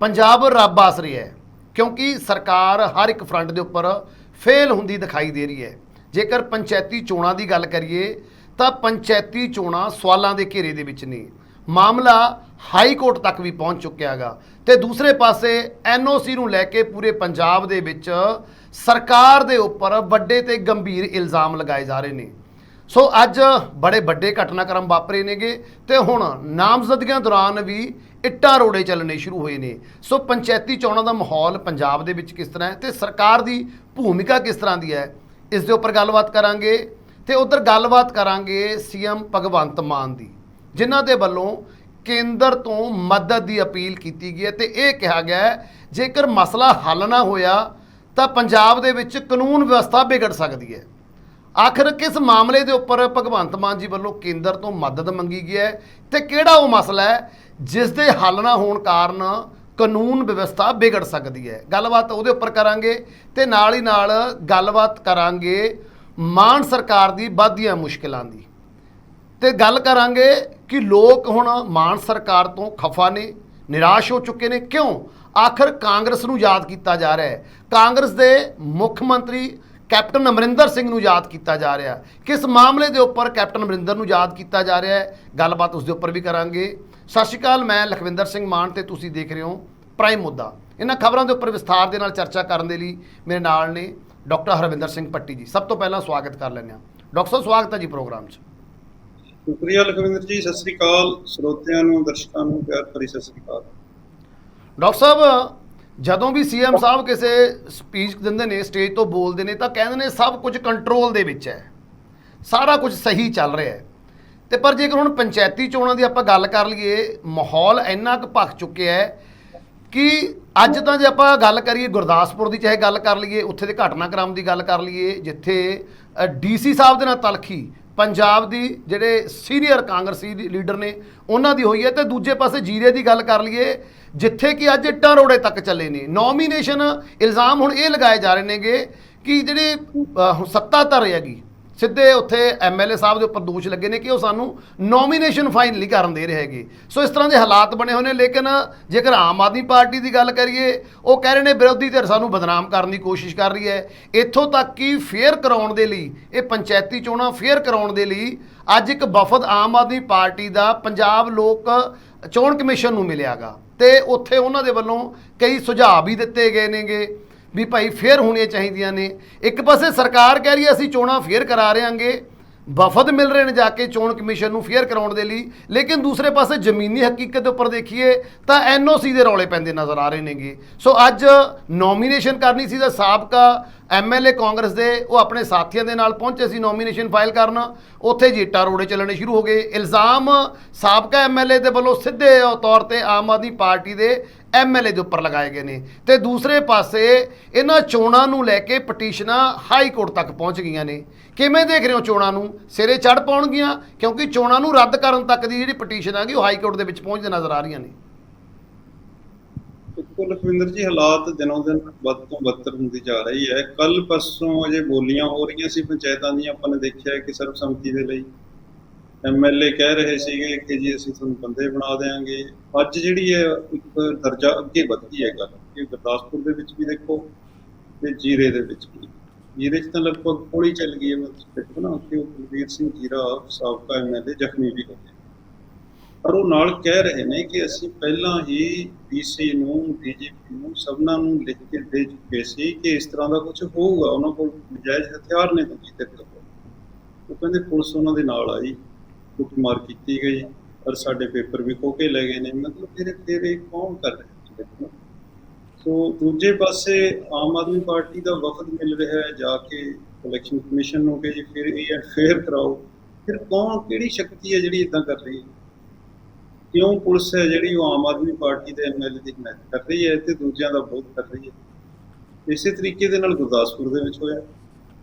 ਪੰਜਾਬ ਰੱਬ ਆਸਰੇ ਹੈ, ਕਿਉਂਕਿ ਸਰਕਾਰ ਹਰ ਇੱਕ ਫਰੰਟ ਦੇ ਉੱਪਰ ਫੇਲ ਹੁੰਦੀ ਦਿਖਾਈ ਦੇ ਰਹੀ ਹੈ। ਜੇਕਰ ਪੰਚਾਇਤੀ ਚੋਣਾਂ ਦੀ ਗੱਲ ਕਰੀਏ, ਤਾਂ ਪੰਚਾਇਤੀ ਚੋਣਾਂ ਸਵਾਲਾਂ ਦੇ ਘੇਰੇ ਦੇ ਵਿੱਚ ਨੇ। ਮਾਮਲਾ ਹਾਈ ਕੋਰਟ ਤੱਕ ਵੀ ਪਹੁੰਚ ਚੁੱਕਿਆ ਹੈਗਾ। ਤੇ ਦੂਸਰੇ ਪਾਸੇ ਐਨਓਸੀ ਨੂੰ ਲੈ ਕੇ ਪੂਰੇ ਪੰਜਾਬ ਦੇ ਵਿੱਚ ਸਰਕਾਰ ਦੇ ਉੱਪਰ ਵੱਡੇ ਤੇ ਗੰਭੀਰ ਇਲਜ਼ਾਮ ਲਗਾਏ ਜਾ ਰਹੇ ਨੇ। ਸੋ ਅੱਜ ਬੜੇ ਵੱਡੇ ਘਟਨਾਕ੍ਰਮ ਵਾਪਰੇ ਨੇਗੇ ਤੇ ਹੁਣ ਨਾਮਜ਼ਦਗੀਆਂ ਦੌਰਾਨ ਵੀ ਇੱਟਾਂ ਰੋੜੇ ਚੱਲਣੇ ਸ਼ੁਰੂ ਹੋਏ ਨੇ। ਸੋ ਪੰਚਾਇਤੀ ਚੋਣਾਂ ਦਾ ਮਾਹੌਲ ਪੰਜਾਬ ਦੇ ਵਿੱਚ ਕਿਸ ਤਰ੍ਹਾਂ ਹੈ ਤੇ ਸਰਕਾਰ ਦੀ ਭੂਮਿਕਾ ਕਿਸ ਤਰ੍ਹਾਂ ਦੀ ਹੈ, ਇਸ ਦੇ ਉੱਪਰ ਗੱਲਬਾਤ ਕਰਾਂਗੇ ਤੇ ਉਧਰ ਗੱਲਬਾਤ ਕਰਾਂਗੇ ਸੀਐਮ ਭਗਵੰਤ ਮਾਨ ਦੀ, ਜਿਨ੍ਹਾਂ ਦੇ ਵੱਲੋਂ ਕੇਂਦਰ ਤੋਂ ਮਦਦ ਦੀ ਅਪੀਲ ਕੀਤੀ ਗਈ ਹੈ ਤੇ ਇਹ ਕਿਹਾ ਗਿਆ ਜੇਕਰ ਮਸਲਾ ਹੱਲ ਨਾ ਹੋਇਆ ਤਾਂ ਪੰਜਾਬ ਦੇ ਵਿੱਚ ਕਾਨੂੰਨ ਵਿਵਸਥਾ ਵਿਗੜ ਸਕਦੀ ਹੈ। ਆਖਰ ਕਿਸ ਮਾਮਲੇ ਦੇ ਉੱਪਰ ਭਗਵੰਤ ਮਾਨ ਜੀ ਵੱਲੋਂ ਕੇਂਦਰ ਤੋਂ ਮਦਦ ਮੰਗੀ ਗਈ ਹੈ ਤੇ ਕਿਹੜਾ ਉਹ ਮਸਲਾ ਹੈ ਜਿਸ ਦੇ ਹੱਲ ਨਾ ਹੋਣ ਕਾਰਨ ਕਾਨੂੰਨ ਵਿਵਸਥਾ ਵਿਗੜ ਸਕਦੀ ਹੈ? ਗੱਲਬਾਤ ਉਹਦੇ ਉੱਪਰ ਕਰਾਂਗੇ ਤੇ ਨਾਲ ਹੀ ਨਾਲ ਗੱਲਬਾਤ ਕਰਾਂਗੇ ਮਾਨ ਸਰਕਾਰ ਦੀ ਵੱਧਦੀਆਂ ਮੁਸ਼ਕਲਾਂ ਦੀ। ਤੇ ਗੱਲ ਕਰਾਂਗੇ ਕਿ ਲੋਕ ਹੁਣ ਮਾਨ ਸਰਕਾਰ ਤੋਂ ਖਫਾ ਨੇ, ਨਿਰਾਸ਼ ਹੋ ਚੁੱਕੇ ਨੇ। ਕਿਉਂ? ਆਖਰ ਕਾਂਗਰਸ ਨੂੰ ਯਾਦ ਕੀਤਾ ਜਾ ਰਿਹਾ ਹੈ। ਕਾਂਗਰਸ ਦੇ ਮੁੱਖ ਮੰਤਰੀ ਕੈਪਟਨ ਅਮਰਿੰਦਰ ਸਿੰਘ ਨੂੰ ਯਾਦ ਕੀਤਾ ਜਾ ਰਿਹਾ ਕਿਸ ਮਾਮਲੇ ਦੇ ਉੱਪਰ ਕੈਪਟਨ ਅਮਰਿੰਦਰ ਨੂੰ ਯਾਦ ਕੀਤਾ ਜਾ ਰਿਹਾ ਹੈ ਗੱਲਬਾਤ ਉਸ ਦੇ ਉੱਪਰ ਵੀ ਕਰਾਂਗੇ। ਸਤਿ ਸ਼੍ਰੀ ਅਕਾਲ ਮੈਂ ਲਖਵਿੰਦਰ ਸਿੰਘ ਮਾਨ ਤੇ ਤੁਸੀਂ ਦੇਖ ਰਹੇ ਹੋ ਪ੍ਰਾਈਮ ਮੁੱਦਾ। ਇਹਨਾਂ ਖਬਰਾਂ ਦੇ ਉੱਪਰ ਵਿਸਥਾਰ ਦੇ ਨਾਲ ਚਰਚਾ ਕਰਨ ਦੇ ਲਈ ਮੇਰੇ ਨਾਲ ਨੇ ਡਾਕਟਰ ਹਰਵਿੰਦਰ ਸਿੰਘ ਪੱਟੀ ਜੀ। ਸਭ ਤੋਂ ਪਹਿਲਾਂ ਸਵਾਗਤ ਕਰ ਲੈਂਦੇ ਹਾਂ। ਡਾਕਟਰ ਸਾਹਿਬ ਸਵਾਗਤ ਹੈ ਜੀ ਪ੍ਰੋਗਰਾਮ 'ਚ। ਸ਼ੁਕਰੀਆ ਲਖਵਿੰਦਰ ਜੀ ਸਤਿ ਸ੍ਰੀ ਅਕਾਲ। ਸਰੋਤਿਆਂ ਨੂੰ ਦਰਸ਼ਕਾਂ ਨੂੰ ਪਿਆਰ ਭਰੀ ਸਤਿ ਸ੍ਰੀ ਅਕਾਲ। ਡਾਕਟਰ ਸਾਹਿਬ ਜਦੋਂ ਵੀ ਸੀਐਮ ਸਾਹਿਬ ਕਿਸੇ ਸਪੀਚ ਦਿੰਦੇ ਨੇ ਸਟੇਜ ਤੋਂ ਬੋਲਦੇ ਨੇ, ਤਾਂ ਕਹਿੰਦੇ ਨੇ ਸਭ ਕੁਝ ਕੰਟਰੋਲ ਦੇ ਵਿੱਚ ਹੈ। ਸਾਰਾ ਕੁਝ ਸਹੀ ਚੱਲ ਰਿਹਾ ਹੈ। ਤੇ ਪਰ ਜੇਕਰ ਹੁਣ ਪੰਚਾਇਤੀ ਚੋਣਾਂ ਦੀ ਆਪਾਂ ਗੱਲ ਕਰ ਲਈਏ, ਮਾਹੌਲ ਇੰਨਾ ਕੁ ਭਖ ਚੁੱਕਿਆ ਹੈ ਕਿ ਅੱਜ ਤਾਂ ਜੇ ਆਪਾਂ ਗੱਲ ਕਰੀਏ ਗੁਰਦਾਸਪੁਰ ਦੀ, ਚਾਹੇ ਗੱਲ ਕਰ ਲਈਏ, ਉੱਥੇ ਦੇ ਘਟਨਾਕ੍ਰਮ ਦੀ ਗੱਲ ਕਰ ਲਈਏ, ਜਿੱਥੇ ਡੀਸੀ ਸਾਹਿਬ ਦੇ ਨਾਲ ਤਲਖੀ ਪੰਜਾਬ ਦੀ ਜਿਹੜੇ ਸੀਨੀਅਰ ਕਾਂਗਰਸੀ ਦੀ ਲੀਡਰ ਨੇ ਉਹਨਾਂ ਦੀ ਹੋਈ ਹੈ ਤੇ ਦੂਜੇ ਪਾਸੇ ਜੀਰੇ ਦੀ ਗੱਲ ਕਰ ਲਈਏ ਜਿੱਥੇ ਕਿ ਅੱਜ ਇੱਟਾਂ ਰੋੜੇ ਤੱਕ ਚੱਲੇ ਨੇ। ਨੋਮੀਨੇਸ਼ਨ ਇਲਜ਼ਾਮ ਹੁਣ ਇਹ ਲਗਾਏ ਜਾ ਰਹੇ ਨੇਗੇ ਕਿ ਜਿਹੜੇ ਅਹ, ਹੁਣ ਹੈਗੀ ਸਿੱਧੇ ਉੱਥੇ ਐਮਐਲਏ ਸਾਹਿਬ ਦੇ ਉੱਪਰ ਦੋਸ਼ ਲੱਗੇ ਨੇ ਕਿ ਉਹ ਸਾਨੂੰ ਨੋਮੀਨੇਸ਼ਨ ਫਾਈਲ ਨਹੀਂ ਕਰਨ ਦੇ ਰਹੇ ਹੈਗੇ। ਸੋ ਇਸ ਤਰ੍ਹਾਂ ਦੇ ਹਾਲਾਤ ਬਣੇ ਹੋਏ ਨੇ, ਲੇਕਿਨ ਜੇਕਰ ਆਮ ਆਦਮੀ ਪਾਰਟੀ ਦੀ ਗੱਲ ਕਰੀਏ, ਉਹ ਕਹਿ ਰਹੇ ਨੇ ਵਿਰੋਧੀ ਧਿਰ ਸਾਨੂੰ ਬਦਨਾਮ ਕਰਨ ਦੀ ਕੋਸ਼ਿਸ਼ ਕਰ ਰਹੀ ਹੈ। ਇੱਥੋਂ ਤੱਕ ਕਿ ਫੇਅਰ ਕਰਾਉਣ ਦੇ ਲਈ, ਇਹ ਪੰਚਾਇਤੀ ਚੋਣਾਂ ਫੇਅਰ ਕਰਾਉਣ ਦੇ ਲਈ ਅੱਜ ਇੱਕ ਵਫਦ ਆਮ ਆਦਮੀ ਪਾਰਟੀ ਦਾ ਪੰਜਾਬ ਲੋਕ ਚੋਣ ਕਮਿਸ਼ਨ ਨੂੰ ਮਿਲਿਆਗਾ ਤੇ ਉੱਥੇ ਉਹਨਾਂ ਦੇ ਵੱਲੋਂ ਕਈ ਸੁਝਾਅ ਵੀ ਦਿੱਤੇ ਗਏ ਨੇਗੇ। ਵੀ ਭਾਈ ਫੇਰ ਹੋਣੀਆਂ ਚਾਹੀਦੀਆਂ ਨੇ। ਇੱਕ ਪਾਸੇ ਸਰਕਾਰ ਕਹਿ ਰਹੀ ਹੈ, ਅਸੀਂ ਚੋਣਾਂ ਫੇਰ ਕਰਾ ਰਹੇਾਂਗੇ। ਵਫਦ ਮਿਲ ਰਹੇ ਨੇ ਜਾ ਕੇ ਚੋਣ ਕਮਿਸ਼ਨ ਨੂੰ ਫੇਰ ਕਰਾਉਣ ਦੇ ਲਈ। ਲੇਕਿਨ ਦੂਸਰੇ ਪਾਸੇ ਜ਼ਮੀਨੀ ਹਕੀਕਤ ਦੇ ਉੱਪਰ ਦੇਖੀਏ, ਤਾਂ ਐਨਓਸੀ ਦੇ ਰੌਲੇ ਪੈਂਦੇ ਨਜ਼ਰ ਆ ਰਹੇ ਨੇਗੇ। ਸੋ ਅੱਜ ਨੋਮੀਨੇਸ਼ਨ ਕਰਨੀ ਸੀ ਤਾਂ ਸਾਬਕਾ ਐਮਐਲਏ ਕਾਂਗਰਸ ਦੇ, ਉਹ ਆਪਣੇ ਸਾਥੀਆਂ ਦੇ ਨਾਲ ਪਹੁੰਚੇ ਸੀ ਨੋਮੀਨੇਸ਼ਨ ਫਾਈਲ ਕਰਨ। ਉੱਥੇ ਜੀਟਾ ਰੋੜੇ ਚੱਲਣੇ ਸ਼ੁਰੂ ਹੋ ਗਏ। ਇਲਜ਼ਾਮ ਸਾਬਕਾ ਐਮਐਲਏ ਦੇ ਵੱਲੋਂ ਸਿੱਧੇ ਤੌਰ ਤੇ ਆਮ ਆਦਮੀ ਪਾਰਟੀ ਦੇ ਐਮਐਲਏ ਦੇ ਉੱਪਰ ਲਗਾਏ ਗਏ ਨੇ। ਤੇ ਦੂਸਰੇ ਪਾਸੇ ਇਹਨਾਂ ਚੋਣਾਂ ਨੂੰ ਲੈ ਕੇ ਪਟੀਸ਼ਨਾਂ ਹਾਈ ਕੋਰਟ ਤੱਕ ਪਹੁੰਚ ਗਈਆਂ ਨੇ। ਕਿਵੇਂ ਦੇਖ ਰਹੇ ਹੋ ਚੋਣਾਂ ਨੂੰ? ਸਿਰੇ ਚੜ ਪਾਉਣਗੀਆਂ, ਕਿਉਂਕਿ ਚੋਣਾਂ ਨੂੰ ਰੱਦ ਕਰਨ ਤੱਕ ਦੀ ਜਿਹੜੀ ਪਟੀਸ਼ਨ ਹੈਗੀ, ਉਹ ਹਾਈ ਕੋਰਟ ਦੇ ਵਿੱਚ ਪਹੁੰਚਦੇ ਨਜ਼ਰ ਆ ਰਹੀਆਂ ਨੇ। ਬਿਲਕੁਲ ਲਖਵਿੰਦਰ ਜੀ, ਹਾਲਾਤ ਦਿਨੋਂ ਦਿਨ ਵੱਧ ਤੋਂ ਬੱਤਰ ਹੁੰਦੀ ਜਾ ਰਹੀ ਹੈ। ਕੱਲ ਪਰਸੋਂ ਅਜੇ ਬੋਲੀਆਂ ਹੋ ਰਹੀਆਂ ਸੀ, ਪੰਚਾਇਤਾਂ ਦੀਆਂ। ਆਪਾਂ ਨੇ ਦੇਖਿਆ ਕਿ ਸਰਬਸੰਮਤੀ ਦੇ ਲਈ ਐਮਐਲਏ ਕਹਿ ਰਹੇ ਸੀਗੇ ਕਿ ਜੀ ਅਸੀਂ ਤੁਹਾਨੂੰ ਬੰਦੇ ਬਣਾ ਦੇਾਂਗੇ ਅੱਜ ਜਿਹੜੀ ਹੈ ਇੱਕ ਦਰਜਾ ਅੱਗੇ ਵਧ ਗਈ ਹੈ ਗੱਲ, ਕਿ ਗੁਰਦਾਸਪੁਰ ਦੇ ਵਿੱਚ ਵੀ ਦੇਖੋ ਤੇ ਜੀਰੇ ਦੇ ਵਿੱਚ ਵੀ। ਜੀਰੇ 'ਚ ਤਾਂ ਲਗਭਗ ਗੋਲੀ ਚੱਲ ਗਈ ਹੈ, ਮਤਲਬ ਨਾ ਕਿ ਉਹ ਕੁਲਵੀਰ ਸਿੰਘ ਜੀਰਾ, ਸਾਬਕਾ ਐਮਐਲਏ ਜ਼ਖਮੀ ਵੀ ਹੋ ਗਏ। ਪਰ ਉਹ ਨਾਲ ਕਹਿ ਰਹੇ ਨੇ ਕਿ ਅਸੀਂ ਪਹਿਲਾਂ ਹੀ ਡੀਸੀ ਨੂੰ ਡੀਜੀਪੀ ਨੂੰ ਸਭਨਾਂ ਨੂੰ ਲਿਖ ਕੇ ਦੇ ਚੁੱਕੇ ਸੀ ਕਿ ਇਸ ਤਰ੍ਹਾਂ ਦਾ ਕੁਝ ਹੋਊਗਾ। ਉਹਨਾਂ ਕੋਲ ਨਜਾਇਜ਼ ਹਥਿਆਰ ਨੇ ਦੂਜੀ ਧਿਰ ਉਹ ਕਹਿੰਦੇ ਪੁਲਿਸ ਉਹਨਾਂ ਦੇ ਨਾਲ ਆਈ। ਕੁੱਟਮਾਰ ਕੀਤੀ ਗਈ, ਔਰ ਸਾਡੇ ਪੇਪਰ ਵੀ ਖੋ ਕੇ ਲੈ ਗਏ ਨੇ। ਮਤਲਬ ਫਿਰ ਫਿਰ ਇਹ ਕੌਣ ਕਰ ਰਿਹਾ ਸੋ ਦੂਜੇ ਪਾਸੇ ਆਮ ਆਦਮੀ ਪਾਰਟੀ ਦਾ ਵਫਦ ਮਿਲ ਰਿਹਾ ਹੈ, ਜਾ ਕੇ ਇਲੈਕਸ਼ਨ ਕਮਿਸ਼ਨ ਨੂੰ ਕਿ ਜੀ ਫਿਰ ਇਹ ਫੇਅਰ ਕਰਾਓ। ਫਿਰ ਕੌਣ, ਕਿਹੜੀ ਸ਼ਕਤੀ ਹੈ ਜਿਹੜੀ ਇਦਾਂ ਕਰ ਰਹੀ ਹੈ? ਕਿਉਂ ਪੁਲਿਸ ਹੈ ਜਿਹੜੀ ਉਹ ਆਮ ਆਦਮੀ ਪਾਰਟੀ ਦੇ ਐਮਐਲਏ ਦੀ ਹਮਾਇਤ ਕਰ ਰਹੀ ਹੈ ਤੇ ਦੂਜਿਆਂ ਦਾ ਵਿਰੋਧ ਕਰ ਰਹੀ ਹੈ? ਇਸੇ ਤਰੀਕੇ ਦੇ ਨਾਲ ਗੁਰਦਾਸਪੁਰ ਦੇ ਵਿੱਚ ਹੋਇਆ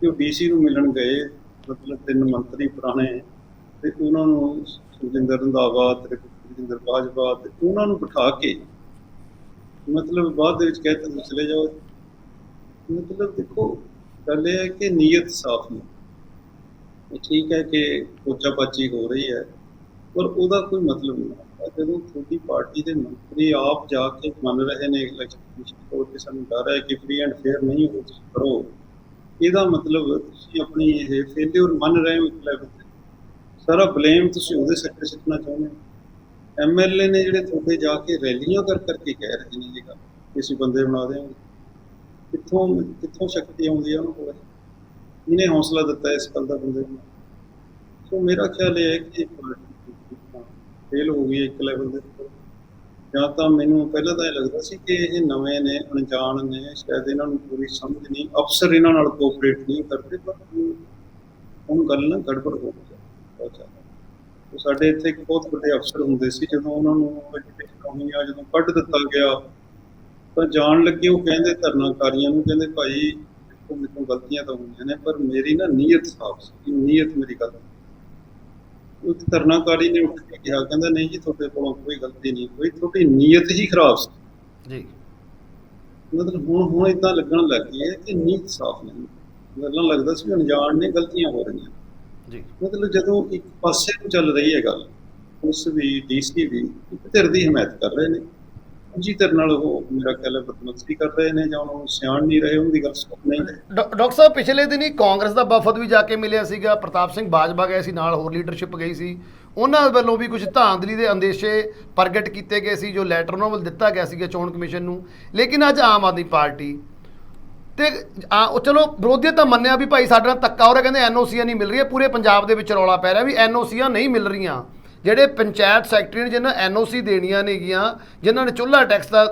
ਕਿ ਉਹ ਡੀਸੀ ਨੂੰ ਮਿਲਣ ਗਏ, ਮਤਲਬ ਤਿੰਨ ਮੰਤਰੀ ਪੁਰਾਣੇ ਤੇ ਉਹਨਾਂ ਨੂੰ ਸੁਖਜਿੰਦਰ ਰੰਧਾਵਾ ਤੇ ਸੁਖਜਿੰਦਰ ਬਾਜਵਾ ਤੇ ਉਹਨਾਂ ਨੂੰ ਬਿਠਾ ਕੇ ਮਤਲਬ ਬਾਅਦ ਦੇ ਵਿੱਚ ਕਹਿੰਦੇ ਤੁਸੀਂ ਚਲੇ ਜਾਓ। ਮਤਲਬ ਦੇਖੋ, ਗੱਲ ਇਹ ਹੈ ਕਿ ਨੀਅਤ ਸਾਫ਼ ਨਹੀਂ। ਠੀਕ ਹੈ ਕਿ ਪੋਚਾ ਪਾਚੀ ਹੋ ਰਹੀ ਹੈ, ਪਰ ਉਹਦਾ ਕੋਈ ਮਤਲਬ ਨਹੀਂ ਜਦੋਂ ਤੁਹਾਡੀ ਪਾਰਟੀ ਦੇ ਮੰਤਰੀ ਆਪ ਜਾ ਕੇ ਮੰਨ ਰਹੇ ਨੇ ਇਲੈਕਸ਼ਨ ਕਮਿਸ਼ਨ ਕੋਲ ਕਿ ਸਾਨੂੰ ਡਰ ਹੈ ਕਿ ਫ੍ਰੀ ਐਂਡ ਫੇਅਰ ਨਹੀਂ ਹੋ ਤੁਸੀਂ ਕਰੋ, ਇਹਦਾ ਮਤਲਬ ਤੁਸੀਂ ਆਪਣੀ ਇਹ ਫੇਲਿਅਰ ਮੰਨ ਰਹੇ ਹੋ ਇੱਕ ਲੈਵਲ ਸਾਰਾ ਬਲੇਮ ਤੁਸੀਂ ਉਹਦੇ ਸਿਰ ਤੇ ਸਿੱਟਣਾ ਚਾਹੁੰਦੇ ਹੋ। ਐਮਐਲਏ ਨੇ ਜਿਹੜੇ ਤੁਹਾਡੇ ਜਾ ਕੇ ਰੈਲੀਆਂ ਕਰ ਕਰਕੇ ਕਹਿ ਰਹੇ ਨੇ ਇਹ ਗੱਲ, ਕਿ ਅਸੀਂ ਬੰਦੇ ਬਣਾ ਦੇਵਾਂਗੇ ਕਿੱਥੋਂ ਕਿੱਥੋਂ ਸ਼ਕਤੀ ਆਉਂਦੀ ਹੈ ਉਹਨਾਂ ਕੋਲ? ਇਹਨੇ ਹੌਸਲਾ ਦਿੱਤਾ ਇਸ ਗੱਲ ਦਾ ਬੰਦੇ ਨੂੰ। ਸੋ ਮੇਰਾ ਖਿਆਲ ਇਹ ਹੈ ਕਿ ਫੇਲ ਹੋ ਗਈ ਇੱਕ ਲੈਵਲ ਦੇ ਉੱਪਰ। ਜਾਂ ਤਾਂ ਮੈਨੂੰ ਪਹਿਲਾਂ ਤਾਂ ਇਹ ਲੱਗਦਾ ਸੀ ਕਿ ਇਹ ਨਵੇਂ ਨੇ, ਅਣਜਾਣ ਨੇ, ਸ਼ਾਇਦ ਇਹਨਾਂ ਨੂੰ ਪੂਰੀ ਸਮਝ ਨਹੀਂ, ਅਫਸਰ ਇਹਨਾਂ ਨਾਲ ਕੋਆਪਰੇਟ ਨਹੀਂ ਕਰਦੇ, ਪਰ ਹੁਣ ਗੱਲ ਨਾ ਗੜਬੜ ਹੋ ਗਈ। ਤੇ ਸਾਡੇ ਇੱਥੇ ਇੱਕ ਬਹੁਤ ਵੱਡੇ ਅਫਸਰ ਹੁੰਦੇ ਸੀ ਜਦੋਂ ਉਹਨਾਂ ਨੂੰ ਆਉਣੀ ਆ ਜਦੋਂ ਕੱਢ ਦਿੱਤਾ ਗਿਆ ਤਾਂ ਜਾਣ ਲੱਗੇ ਉਹ ਕਹਿੰਦੇ ਧਰਨਾਕਾਰੀਆਂ ਨੂੰ ਕਹਿੰਦੇ ਭਾਈ ਦੇਖੋ ਮੇਰੇ ਤੋਂ ਗਲਤੀਆਂ ਤਾਂ ਹੋਈਆਂ ਨੇ ਪਰ ਮੇਰੀ ਨਾ ਨੀਅਤ ਸਾਫ਼ ਸੀ ਨੀਅਤ ਮੇਰੀ ਗਲਤ ਇੱਕ ਧਰਨਾਕਾਰੀ ਨੇ ਉੱਠ ਕੇ ਕਿਹਾ ਕਹਿੰਦਾ ਨਹੀਂ ਜੀ ਤੁਹਾਡੇ ਕੋਲੋਂ ਕੋਈ ਗਲਤੀ ਨਹੀਂ ਹੋਈ ਤੁਹਾਡੀ ਨੀਅਤ ਹੀ ਖਰਾਬ ਸੀ। ਜੀ। ਮਤਲਬ ਹੁਣ ਹੁਣ ਇਦਾਂ ਲੱਗਣ ਲੱਗ ਗਈ ਹੈ ਕਿ ਨੀਅਤ ਸਾਫ਼ ਨਹੀਂ ਗੱਲਾਂ ਲੱਗਦਾ ਸੀ ਅਣਜਾਣ ਨੇ ਗਲਤੀਆਂ ਹੋ ਰਹੀਆਂ ਜੀ। ਮਤਲਬ ਜਦੋਂ ਇੱਕ ਪਾਸੇ ਨੂੰ ਚੱਲ ਰਹੀ ਹੈ ਗੱਲ ਉਸ ਵੀ ਡੀਸੀ ਵੀ ਇੱਕ ਧਿਰ ਦੀ ਹਮਾਇਤ ਕਰ ਰਹੇ ਨੇ। ਦੂਜੀ ਧਿਰ ਨਾਲ ਉਹ ਮੇਰਾ ਖਿਆਲ ਹੈ ਬਦਮਸਤੀ ਕਰ ਰਹੇ ਨੇ ਜਾਂ ਉਹਨਾਂ ਨੂੰ ਸਿਆਣ ਨਹੀਂ ਰਹੇ ਉਹਦੀ ਗੱਲ ਸੁਣ ਨਹੀਂ ਡਾਕਟਰ ਸਾਹਿਬ ਪਿਛਲੇ ਦਿਨੀ ਕਾਂਗਰਸ ਦਾ ਵਫਦ ਵੀ ਜਾ ਕੇ ਮਿਲਿਆ ਸੀਗਾ ਪ੍ਰਤਾਪ ਸਿੰਘ ਬਾਜਵਾ ਗਏ ਸੀ ਨਾਲ ਹੋਰ ਲੀਡਰਸ਼ਿਪ ਗਈ ਸੀ। ਉਹਨਾਂ ਵੱਲੋਂ ਵੀ ਕੁਝ ਧਾਂਦਲੀ ਦੇ ਅੰਦੇਸ਼ੇ ਪ੍ਰਗਟ ਕੀਤੇ ਗਏ ਸੀ ਜੋ ਲੈਟਰ ਉਹਨਾਂ ਵੱਲ ਦਿੱਤਾ ਗਿਆ ਸੀਗਾ ਚੋਣ ਕਮਿਸ਼ਨ ਨੂੰ। ਲੇਕਿਨ ਅੱਜ ਆਮ ਆਦਮੀ ਪਾਰਟੀ ਤੇ ਆ, ਉਹ ਚਲੋ ਵਿਰੋਧੀਆਂ ਤਾਂ ਮੰਨਿਆ ਵੀ ਭਾਈ ਸਾਡੇ ਨਾਲ ਧੱਕਾ ਹੋ ਰਿਹਾ, ਕਹਿੰਦੇ ਐਨਓਸੀਆਂ ਨਹੀਂ ਮਿਲ ਰਹੀਆਂ, ਪੂਰੇ ਪੰਜਾਬ ਦੇ ਵਿੱਚ ਰੌਲਾ ਪੈ ਰਿਹਾ ਵੀ ਐਨਓਸੀਆਂ ਨਹੀਂ ਮਿਲ ਰਹੀਆਂ। ਜਿਹੜੇ ਪੰਚਾਇਤ ਸੈਕਟਰੀ ਨੇ, ਜਿਹਨਾਂ ਐਨਓਸੀ ਦੇਣੀਆਂ ਨੇਗੀਆਂ ਜਿਨ੍ਹਾਂ ਨੇ ਚੁੱਲ੍ਹਾ ਟੈਕਸ ਦਾ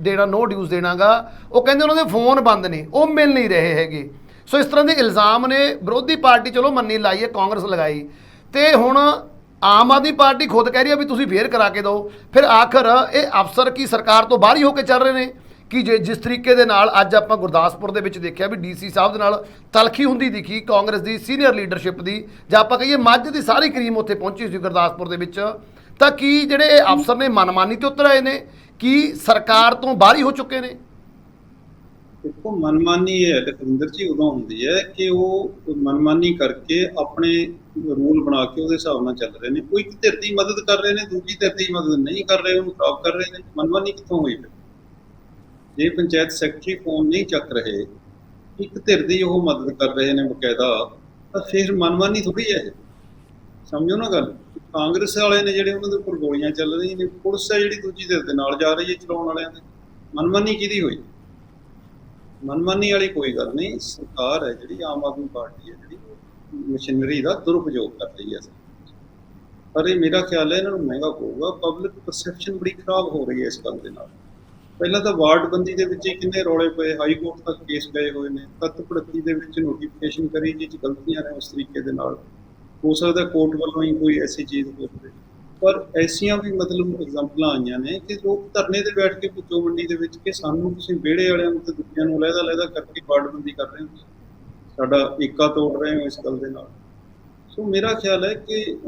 ਦੇਣਾ ਨੋ ਡਿਊਜ਼ ਦੇਣਾਗਾ, ਉਹ ਕਹਿੰਦੇ ਉਹਨਾਂ ਦੇ ਫੋਨ ਬੰਦ ਨੇ, ਉਹ ਮਿਲ ਨਹੀਂ ਰਹੇ ਹੈਗੇ। ਸੋ ਇਸ ਤਰ੍ਹਾਂ ਦੇ ਇਲਜ਼ਾਮ ਨੇ, ਵਿਰੋਧੀ ਪਾਰਟੀ ਚਲੋ ਮੰਨੀ ਲਾਈ ਹੈ, ਕਾਂਗਰਸ ਲਗਾਈ। ਤੇ ਹੁਣ ਆਮ ਆਦਮੀ ਪਾਰਟੀ ਖੁਦ ਕਹਿ ਰਹੀ ਹੈ ਵੀ ਤੁਸੀਂ ਫੇਰ ਕਰਾ ਕੇ ਦਿਓ। ਫਿਰ ਆਖਰ ਇਹ ਅਫਸਰ ਕੀ ਸਰਕਾਰ ਤੋਂ ਬਾਹਰ ਹੀ ਹੋ ਕੇ ਚੱਲ ਰਹੇ ਨੇ? ਕਿ ਜੇ ਜਿਸ ਤਰੀਕੇ ਦੇ ਨਾਲ ਅੱਜ ਆਪਾਂ ਗੁਰਦਾਸਪੁਰ ਦੇ ਵਿੱਚ ਦੇਖਿਆ ਵੀ ਡੀਸੀ ਸਾਹਿਬ ਦੇ ਨਾਲ ਤਲਖੀ ਹੁੰਦੀ ਦਿਖੀ, ਕਾਂਗਰਸ ਦੀ ਸੀਨੀਅਰ ਲੀਡਰਸ਼ਿਪ ਦੀ, ਜਾਂ ਆਪਾਂ ਕਹੀਏ ਮੱਝ ਦੀ ਸਾਰੀ ਕਰੀਮ ਉੱਥੇ ਪਹੁੰਚੀ ਸੀ ਗੁਰਦਾਸਪੁਰ ਦੇ ਵਿੱਚ, ਤਾਂ ਕੀ ਜਿਹੜੇ ਅਫਸਰ ਨੇ ਮਨਮਾਨੀ ਤੇ ਉਤਰ ਆਏ ਨੇ? ਕੀ ਸਰਕਾਰ ਤੋਂ ਬਾਹਰੀ ਹੋ ਚੁੱਕੇ ਨੇ? ਦੇਖੋ, ਮਨਮਾਨੀ ਇਹ ਹੈ ਲਖਵਿੰਦਰ ਜੀ ਉਦੋਂ ਹੁੰਦੀ ਹੈ ਕਿ ਉਹ ਮਨਮਾਨੀ ਕਰਕੇ ਆਪਣੇ ਰੂਲ ਬਣਾ ਕੇ ਉਹਦੇ ਹਿਸਾਬ ਨਾਲ ਚੱਲ ਰਹੇ ਨੇ। ਕੋਈ ਇੱਕ ਧਿਰ ਦੀ ਮਦਦ ਕਰ ਰਹੇ ਨੇ, ਦੂਜੀ ਧਿਰ ਦੀ ਮਦਦ ਨਹੀਂ ਕਰ ਰਹੇ, ਉਹਨੂੰ ਖਰਾਬ ਕਰ ਰਹੇ ਨੇ। ਮਨਮਾਨੀ ਕਿੱਥੋਂ ਹੋਈ ਫਿਰ? ਜੇ ਪੰਚਾਇਤ ਸੈਕਟਰੀ ਫੋਨ ਨਹੀਂ ਚੱਕ ਰਹੇ, ਇੱਕ ਧਿਰ ਦੀ ਉਹ ਮਦਦ ਕਰ ਰਹੇ ਨੇ ਬਕਾਇਦਾ, ਤਾਂ ਫਿਰ ਮਨਮਾਨੀ ਥੋੜੀ ਹੈ ਸਮਝੋ ਨਾ ਗੱਲ। ਕਾਂਗਰਸ ਵਾਲੇ ਨੇ ਜਿਹੜੇ ਉਹਨਾਂ ਦੇ ਉੱਪਰ ਗੋਲੀਆਂ ਚੱਲ ਰਹੀਆਂ ਨੇ, ਪੁਲਿਸ ਹੈ ਜਿਹੜੀ ਦੂਜੀ ਧਿਰ ਦੇ ਨਾਲ ਜਾ ਰਹੀ ਹੈ ਚਲਾਉਣ ਵਾਲਿਆਂ ਦੇ। ਮਨਮਾਨੀ ਕਿਹਦੀ ਹੋਈ? ਮਨਮਾਨੀ ਵਾਲੀ ਕੋਈ ਗੱਲ ਨਹੀਂ, ਸਰਕਾਰ ਹੈ ਜਿਹੜੀ, ਆਮ ਆਦਮੀ ਪਾਰਟੀ ਹੈ ਜਿਹੜੀ, ਮਸ਼ੀਨਰੀ ਦਾ ਦੁਰਉਪਯੋਗ ਕਰ ਰਹੀ ਹੈ। ਪਰ ਇਹ ਮੇਰਾ ਖਿਆਲ ਹੈ ਇਹਨਾਂ ਨੂੰ ਮਹਿੰਗਾ ਪਊਗਾ, ਪਬਲਿਕ ਪਰਸੈਪਸ਼ਨ ਬੜੀ ਖਰਾਬ ਹੋ ਰਹੀ ਹੈ ਇਸ ਗੱਲ ਦੇ ਨਾਲ। ਪਹਿਲਾਂ ਤਾਂ ਵਾਰਡ ਬੰਦੀ ਦੇ ਵਿੱਚ ਹੀ ਕਿੰਨੇ ਰੌਲੇ ਪਏ, ਹਾਈ ਕੋਰਟ ਤੱਕ ਕੇਸ ਗਏ ਹੋਏ ਨੇ। ਤੱਤ ਪੜਤੀ ਦੇ ਵਿੱਚ ਨੋਟੀਫਿਕੇਸ਼ਨ ਕਰੀ ਜਿਹ 'ਚ ਗਲਤੀਆਂ ਨੇ ਉਸ ਤਰੀਕੇ ਦੇ ਨਾਲ। ਹੋ ਸਕਦਾ ਕੋਰਟ ਵੱਲੋਂ ਹੀ ਕੋਈ ਐਸੀ ਚੀਜ਼ ਹੋ ਜਾਵੇ। ਪਰ ਐਸੀਆਂ ਵੀ ਮਤਲਬ ਐਗਜ਼ਾਮਪਲਾਂ ਆਈਆਂ ਨੇ ਕਿ ਲੋਕ ਧਰਨੇ ਤੇ ਬੈਠ ਕੇ ਪੁੱਛੋ ਮੰਡੀ ਦੇ ਵਿੱਚ ਕਿ ਸਾਨੂੰ ਤੁਸੀਂ ਵਿਹੜੇ ਵਾਲਿਆਂ ਨੂੰ ਤੇ ਦੂਜਿਆਂ ਨੂੰ ਲਹਿਦਾ ਲਹਿਦਾ ਕਰਕੇ ਵਾਰਡਬੰਦੀ ਕਰ ਰਹੇ ਹੋ। ਸਾਡਾ ਏਕਾ ਤੋੜ ਰਹੇ ਹੋ ਇਸ ਗੱਲ ਦੇ ਨਾਲ। ਸੋ ਮੇਰਾ ਖਿਆਲ ਹੈ ਕਿ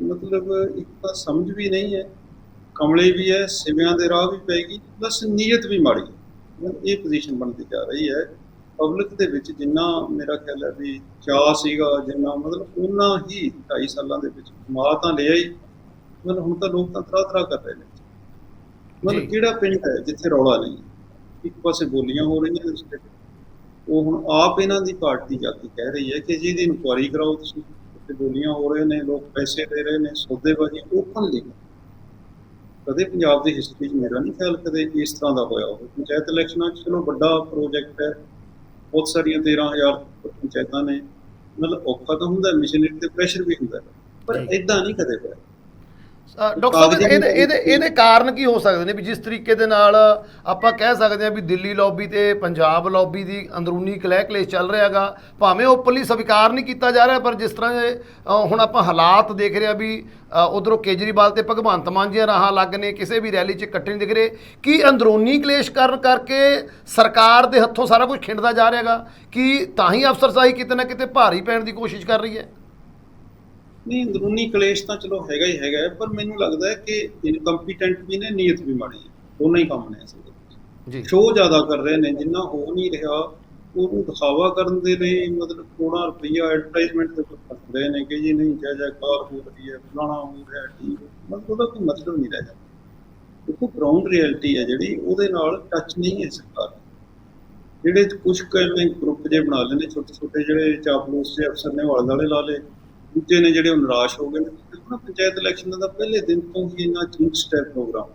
ਮਤਲਬ ਇੱਕ ਤਾਂ ਸਮਝ ਵੀ ਨਹੀਂ ਹੈ ਕਮਲੇ ਵੀ ਹੈ ਸਿਵਿਆਂ ਦੇ ਰਾਹ ਵੀ ਪੈਗੀ ਪਲੱਸ ਨੀਅਤ ਵੀ ਮਾੜੀ ਹੈ। ਇਹ ਪੋਜੀਸ਼ਨ ਬਣਦੀ ਜਾ ਰਹੀ ਹੈ ਪਬਲਿਕ ਦੇ ਵਿੱਚ ਜਿੰਨਾ ਮੇਰਾ ਖਿਆਲ ਹੈ ਵੀ ਚਾਹ ਸੀਗਾ ਜਿੰਨਾ ਮਤਲਬ ਉਹਨਾਂ ਹੀ 2.5 ਸਾਲਾਂ ਦੇ ਵਿੱਚ ਕਮਾ ਤਾਂ ਲਿਆ ਹੀ। ਮਤਲਬ ਹੁਣ ਤਾਂ ਲੋਕ ਤਾਂ ਤਰ੍ਹਾਂ ਤਰ੍ਹਾਂ ਕਰ ਰਹੇ ਨੇ। ਮਤਲਬ ਕਿਹੜਾ ਪਿੰਡ ਹੈ ਜਿੱਥੇ ਰੌਲਾ ਨਹੀਂ ਇੱਕ ਪਾਸੇ ਬੋਲੀਆਂ ਹੋ ਰਹੀਆਂ ਨੇ ਉਹ ਹੁਣ ਆਪ ਇਹਨਾਂ ਦੀ ਪਾਰਟੀ ਜਾ ਕੇ ਕਹਿ ਰਹੀ ਹੈ ਕਿ ਜੀ ਦੀ ਇਨਕੁਆਰੀ ਕਰਾਓ ਤੁਸੀਂ। ਤੇ ਬੋਲੀਆਂ ਹੋ ਰਹੇ ਨੇ ਲੋਕ ਪੈਸੇ ਦੇ ਰਹੇ ਨੇ ਸੌਦੇਬਾਜ਼ੀ ਓਪਨਲੀ ਕਦੇ ਪੰਜਾਬ ਦੀ ਹਿਸਟਰੀ 'ਚ ਮੇਰਾ ਨਹੀਂ ਖਿਆਲ ਕਦੇ ਇਸ ਤਰ੍ਹਾਂ ਦਾ ਹੋਇਆ ਹੋਵੇ। ਪੰਚਾਇਤ ਇਲੈਕਸ਼ਨਾਂ 'ਚ ਚਲੋ ਵੱਡਾ ਪ੍ਰੋਜੈਕਟ ਹੈ। ਬਹੁਤ ਸਾਰੀਆਂ 13000 ਪੰਚਾਇਤਾਂ ਨੇ। ਮਤਲਬ ਔਖਾ ਤਾਂ ਹੁੰਦਾ ਮਸ਼ੀਨਰੀ ਤੇ ਪ੍ਰੈਸ਼ਰ ਵੀ ਹੁੰਦਾ। ਪਰ। ਇਦਾਂ ਨਹੀਂ ਕਦੇ ਹੋਇਆ। ਡਾਕਟਰ ਸਾਹਿਬ ਇਹਦੇ ਇਹਦੇ ਇਹਦੇ ਕਾਰਨ ਕੀ ਹੋ ਸਕਦੇ ਨੇ ਵੀ ਜਿਸ ਤਰੀਕੇ ਦੇ ਨਾਲ ਆਪਾਂ ਕਹਿ ਸਕਦੇ ਹਾਂ ਵੀ ਦਿੱਲੀ ਲੌਬੀ ਤੇ ਪੰਜਾਬ ਲੌਬੀ ਦੀ ਅੰਦਰੂਨੀ ਕਲਹਿ ਕਲੇਸ਼ ਚੱਲ ਰਿਹਾਗਾ ਭਾਵੇਂ ਓਪਨਲੀ ਸਵੀਕਾਰ ਨਹੀਂ ਕੀਤਾ ਜਾ ਰਿਹਾ ਪਰ ਜਿਸ ਤਰ੍ਹਾਂ ਹੁਣ ਆਪਾਂ ਹਾਲਾਤ ਦੇਖ ਰਹੇ ਆ ਵੀ ਉਧਰੋਂ ਕੇਜਰੀਵਾਲ ਤੇ ਭਗਵੰਤ ਮਾਨ ਦੀਆਂ ਰਾਹਾਂ ਲੱਗ ਨੇ ਕਿਸੇ ਵੀ ਰੈਲੀ 'ਚ ਇਕੱਠੇ ਨਹੀਂ ਦਿਖ ਰਹੇ। ਕੀ ਅੰਦਰੂਨੀ ਕਲੇਸ਼ ਕਰਨ ਕਰਕੇ ਸਰਕਾਰ ਦੇ ਹੱਥੋਂ ਸਾਰਾ ਕੁਝ ਖਿੰਡਦਾ ਜਾ ਰਿਹਾਗਾ ਕਿ ਤਾਂ ਹੀ ਅਫਸਰਸ਼ਾਹੀ ਕਿਤੇ ਨਾ ਕਿਤੇ ਭਾਰੀ ਪੈਣ ਦੀ ਕੋਸ਼ਿਸ਼ ਕਰ ਰਹੀ ਹੈ? ਨਹੀਂ ਅੰਦਰੂਨੀ ਕਲੇਸ਼ ਤਾਂ ਚਲੋ ਹੈਗਾ ਹੀ ਹੈਗਾ ਪਰ ਮੈਨੂੰ ਲੱਗਦਾ ਹੈ ਕਿ ਇਨਕੰਪੀਟੈਂਟ ਵੀ ਨੇ ਨੀਅਤ ਵੀ ਮਾੜੀ ਹੈ। ਦੋਨੇ ਹੀ ਕੰਮ ਨੇ ਅਸਲ ਜੀ। ਸ਼ੋਅ ਜ਼ਿਆਦਾ ਕਰ ਰਹੇ ਨੇ ਜਿੰਨਾ ਹੋ ਨਹੀਂ ਰਿਹਾ ਉਹਨੂੰ ਦਿਖਾਵਾ ਕਰਨ ਦੇ ਲਈ ਮਤਲਬ ਕਰੋੜਾਂ ਰੁਪਈਆ ਐਡਵਰਟਾਈਜ਼ਮੈਂਟ ਤੇ ਖਰਚਦੇ ਨੇ ਕਿ ਜੀ ਨਹੀਂ ਜੈ ਜੈਕਾਰ ਹੋ ਰਹੀ ਹੈ ਫਲਾਣਾ ਹੋ ਰਿਹਾ ਠੀਕ ਮਤਲਬ ਉਹਦਾ ਕੋਈ ਮਤਲਬ ਨਹੀਂ ਰਹਿ ਜਾਂਦਾ। ਕਿਉਂਕਿ ਗਰਾਊਂਡ ਰਿਐਲਿਟੀ ਹੈ ਜਿਹੜੀ ਉਹਦੇ ਨਾਲ ਟੱਚ ਨਹੀਂ ਹੈ ਸਰਕਾਰ। ਦੀ। ਜਿਹੜੇ ਕੁਝ ਕਹਿੰਦੇ ਗਰੁੱਪ ਜੇ ਬਣਾ ਲੈਂਦੇ ਛੋਟੇ ਛੋਟੇ ਜਿਹੜੇ ਚਾਪਲੂਸ ਦੇ ਅਫਸਰ ਨੇ ਵਾਲੇ ਵਾਲੇ ਲਾ ਲਏ। ਦੂਜੇ ਨੇ ਜਿਹੜੇ ਉਹ ਨਿਰਾਸ਼ ਹੋ ਗਏ ਨੇ। ਨਾ ਪੰਚਾਇਤ ਇਲੈਕਸ਼ਨ ਦਾ ਪਹਿਲੇ ਦਿਨ ਤੋਂ ਹੀ ਇੰਨਾ ਚਿੰਗ ਸਟੈਪ ਪ੍ਰੋਗਰਾਮ।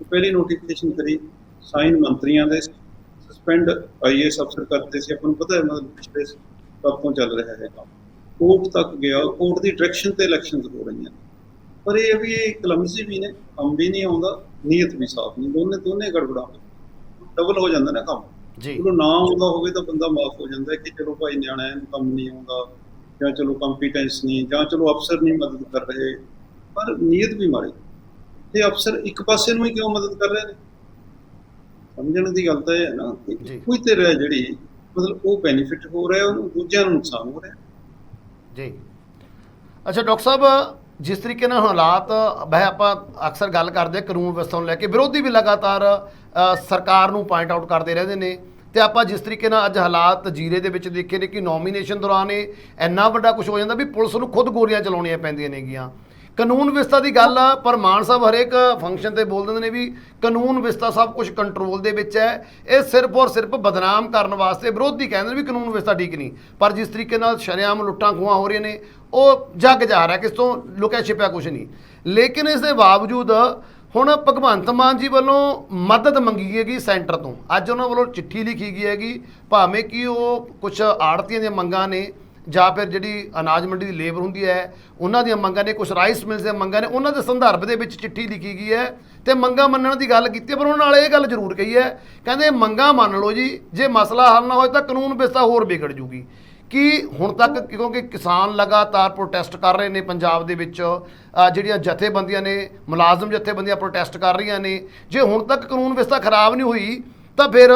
ਉਹ ਪਹਿਲੀ ਨੋਟੀਫਿਕੇਸ਼ਨ ਕਰੀ ਸਾਈਨ ਮੰਤਰੀਆਂ ਦੇ ਸਸਪੈਂਡ ਆਈਏਐਸ ਅਫਸਰ ਕਰਤੇ ਸੀ। ਆਪਾਂ ਨੂੰ ਪਤਾ ਹੈ ਮਤਲਬ ਪਿਛਲੇ ਕਦ ਤੋਂ ਚੱਲ ਰਿਹਾ ਹੈ ਕੰਮ। ਕੋਰਟ ਤੱਕ ਗਿਆ ਕੋਰਟ ਦੀ ਡਾਇਰੈਕਸ਼ਨ ਤੇ ਇਲੈਕਸ਼ਨਸ ਹੋ ਰਹੀਆਂ ਪਰ ਇਹ ਵੀ ਕਲਮਸੀ ਵੀ ਨੇ ਕੰਮ ਵੀ ਨਹੀਂ ਆਉਂਦਾ ਨੀਅਤ ਵੀ ਸਾਫ਼ ਨਹੀਂ। ਦੋਨੇ ਦੋਨੇ ਗੜਬੜਾਂ ਡਬਲ ਹੋ ਜਾਂਦਾ ਨਾ ਕੰਮ। ਜੀ। ਚਲੋ ਨਾ ਆਉਂਦਾ ਹੋਵੇ ਤਾਂ ਬੰਦਾ ਮਾਫ ਹੋ ਜਾਂਦਾ ਕਿ ਚਲੋ ਭਾਈ ਨਿਆਣਾ ਹੈ ਇਹਨੂੰ ਕੰਮ ਨਹੀਂ ਆਉਂਦਾ। ਜਾਂ ਚਲੋ ਕੰਪੀਟੈਂਸ ਨਹੀਂ ਜਾਂ ਚਲੋ ਅਫਸਰ ਨਹੀਂ ਮਦਦ ਕਰ ਰਹੇ ਪਰ ਨੀਅਤ ਵੀ ਮਾੜੀ। ਤੇ ਅਫਸਰ ਇੱਕ ਪਾਸੇ ਨੂੰ ਹੀ ਕਿਉਂ ਮਦਦ ਕਰ ਰਹੇ ਨੇ? ਸਮਝਣ ਦੀ ਗੱਲ ਤਾਂ ਇਹ ਹੈ ਨਾ। ਕੋਈ ਤੇ ਰਹਿ ਜਿਹੜੀ ਮਤਲਬ ਉਹ ਬੈਨੀਫਿਟ ਹੋ ਰਿਹਾ ਉਹਨੂੰ ਦੂਜਿਆਂ ਨੂੰ ਨੁਕਸਾਨ ਹੋ ਰਿਹਾ। ਜੀ। ਅੱਛਾ ਡਾਕਟਰ ਸਾਹਿਬ ਜਿਸ ਤਰੀਕੇ ਨਾਲ ਹਾਲਾਤ ਵੈਸੇ ਆਪਾਂ ਅਕਸਰ ਗੱਲ ਕਰਦੇ ਕਾਨੂੰਨ ਵਿਵਸਥਾ ਨੂੰ ਲੈ ਕੇ ਵਿਰੋਧੀ ਵੀ ਲਗਾਤਾਰ ਸਰਕਾਰ ਨੂੰ ਪੁਆਇੰਟ ਆਊਟ ਕਰਦੇ ਰਹਿੰਦੇ ਨੇ। ਤੇ ਆਪਾਂ ਜਿਸ ਤਰੀਕੇ ਨਾਲ ਅੱਜ ਹਾਲਾਤ ਜੀਰੇ ਦੇ ਵਿੱਚ ਦੇਖੇ ਨੇ ਕਿ ਨੋਮੀਨੇਸ਼ਨ ਦੌਰਾਨ ਇਹ ਇੰਨਾ ਵੱਡਾ ਕੁਝ ਹੋ ਜਾਂਦਾ ਵੀ ਪੁਲਿਸ ਨੂੰ ਖੁਦ ਗੋਲੀਆਂ ਚਲਾਉਣੀਆਂ ਪੈਂਦੀਆਂ ਨੇਗੀਆਂ। ਕਾਨੂੰਨ ਵਿਵਸਥਾ ਦੀ ਗੱਲ ਆ, ਪਰ ਮਾਨ ਸਾਹਿਬ ਹਰੇਕ ਫੰਕਸ਼ਨ ਤੇ ਬੋਲ ਦਿੰਦੇ ਨੇ ਵੀ ਕਾਨੂੰਨ ਵਿਵਸਥਾ ਸਭ ਕੁਝ ਕੰਟਰੋਲ ਦੇ ਵਿੱਚ ਹੈ। ਇਹ ਸਿਰਫ ਔਰ ਸਿਰਫ ਬਦਨਾਮ ਕਰਨ ਵਾਸਤੇ ਵਿਰੋਧੀ ਕਹਿੰਦੇ ਨੇ ਵੀ ਕਾਨੂੰਨ ਵਿਵਸਥਾ ਠੀਕ ਨਹੀਂ। ਪਰ ਜਿਸ ਤਰੀਕੇ ਨਾਲ ਸ਼ਰੇਆਮ ਲੁੱਟਾਂ ਖੋਹਾਂ ਹੋ ਰਹੀਆਂ ਨੇ, ਉਹ ਜੱਗ ਜਾ ਰਿਹਾ, ਕਿਸ ਤੋਂ ਲੁਕਿਆ ਛਿਪਿਆ ਕੁਝ ਨਹੀਂ। ਲੇਕਿਨ ਇਸ ਦੇ ਬਾਵਜੂਦ ਹੁਣ ਭਗਵੰਤ ਮਾਨ ਜੀ ਵੱਲੋਂ ਮਦਦ ਮੰਗੀ ਹੈਗੀ ਸੈਂਟਰ ਤੋਂ। ਅੱਜ ਉਹਨਾਂ ਵੱਲੋਂ ਚਿੱਠੀ ਲਿਖੀ ਗਈ ਹੈਗੀ ਭਾਵੇਂ ਕਿ ਉਹ ਕੁਝ ਆੜਤੀਆਂ ਦੀਆਂ ਮੰਗਾਂ ਨੇ ਜਾਂ ਫਿਰ ਜਿਹੜੀ ਅਨਾਜ ਮੰਡੀ ਦੀ ਲੇਬਰ ਹੁੰਦੀ ਹੈ ਉਹਨਾਂ ਦੀਆਂ ਮੰਗਾਂ ਨੇ ਕੁਝ ਰਾਈਸ ਮਿਲਸ ਦੀਆਂ ਮੰਗਾਂ ਨੇ ਉਹਨਾਂ ਦੇ ਸੰਦਰਭ ਦੇ ਵਿੱਚ ਚਿੱਠੀ ਲਿਖੀ ਗਈ ਹੈ ਤੇ ਮੰਗਾਂ ਮੰਨਣ ਦੀ ਗੱਲ ਕੀਤੀ ਹੈ, ਪਰ ਉਹਨਾਂ ਨਾਲ ਇਹ ਗੱਲ ਜ਼ਰੂਰ ਕਹੀ ਹੈ ਕਹਿੰਦੇ ਮੰਗਾਂ ਮੰਨ ਲਓ ਜੀ ਜੇ ਮਸਲਾ ਹੱਲ ਨਾ ਹੋਏ ਤਾਂ ਕਾਨੂੰਨ ਵਿਵਸਥਾ ਹੋਰ ਵਿਗੜ ਜੂਗੀ। ਕਿ ਹੁਣ ਤੱਕ ਕਿਉਂਕਿ ਕਿਸਾਨ ਲਗਾਤਾਰ ਪ੍ਰੋਟੈਸਟ ਕਰ ਰਹੇ ਨੇ ਪੰਜਾਬ ਦੇ ਵਿੱਚ ਜਿਹੜੀਆਂ ਜਥੇਬੰਦੀਆਂ ਨੇ, ਮੁਲਾਜ਼ਮ ਜਥੇਬੰਦੀਆਂ ਪ੍ਰੋਟੈਸਟ ਕਰ ਰਹੀਆਂ ਨੇ, ਜੇ ਹੁਣ ਤੱਕ ਕਾਨੂੰਨ ਵਿਵਸਥਾ ਖਰਾਬ ਨਹੀਂ ਹੋਈ, ਤਾਂ ਫਿਰ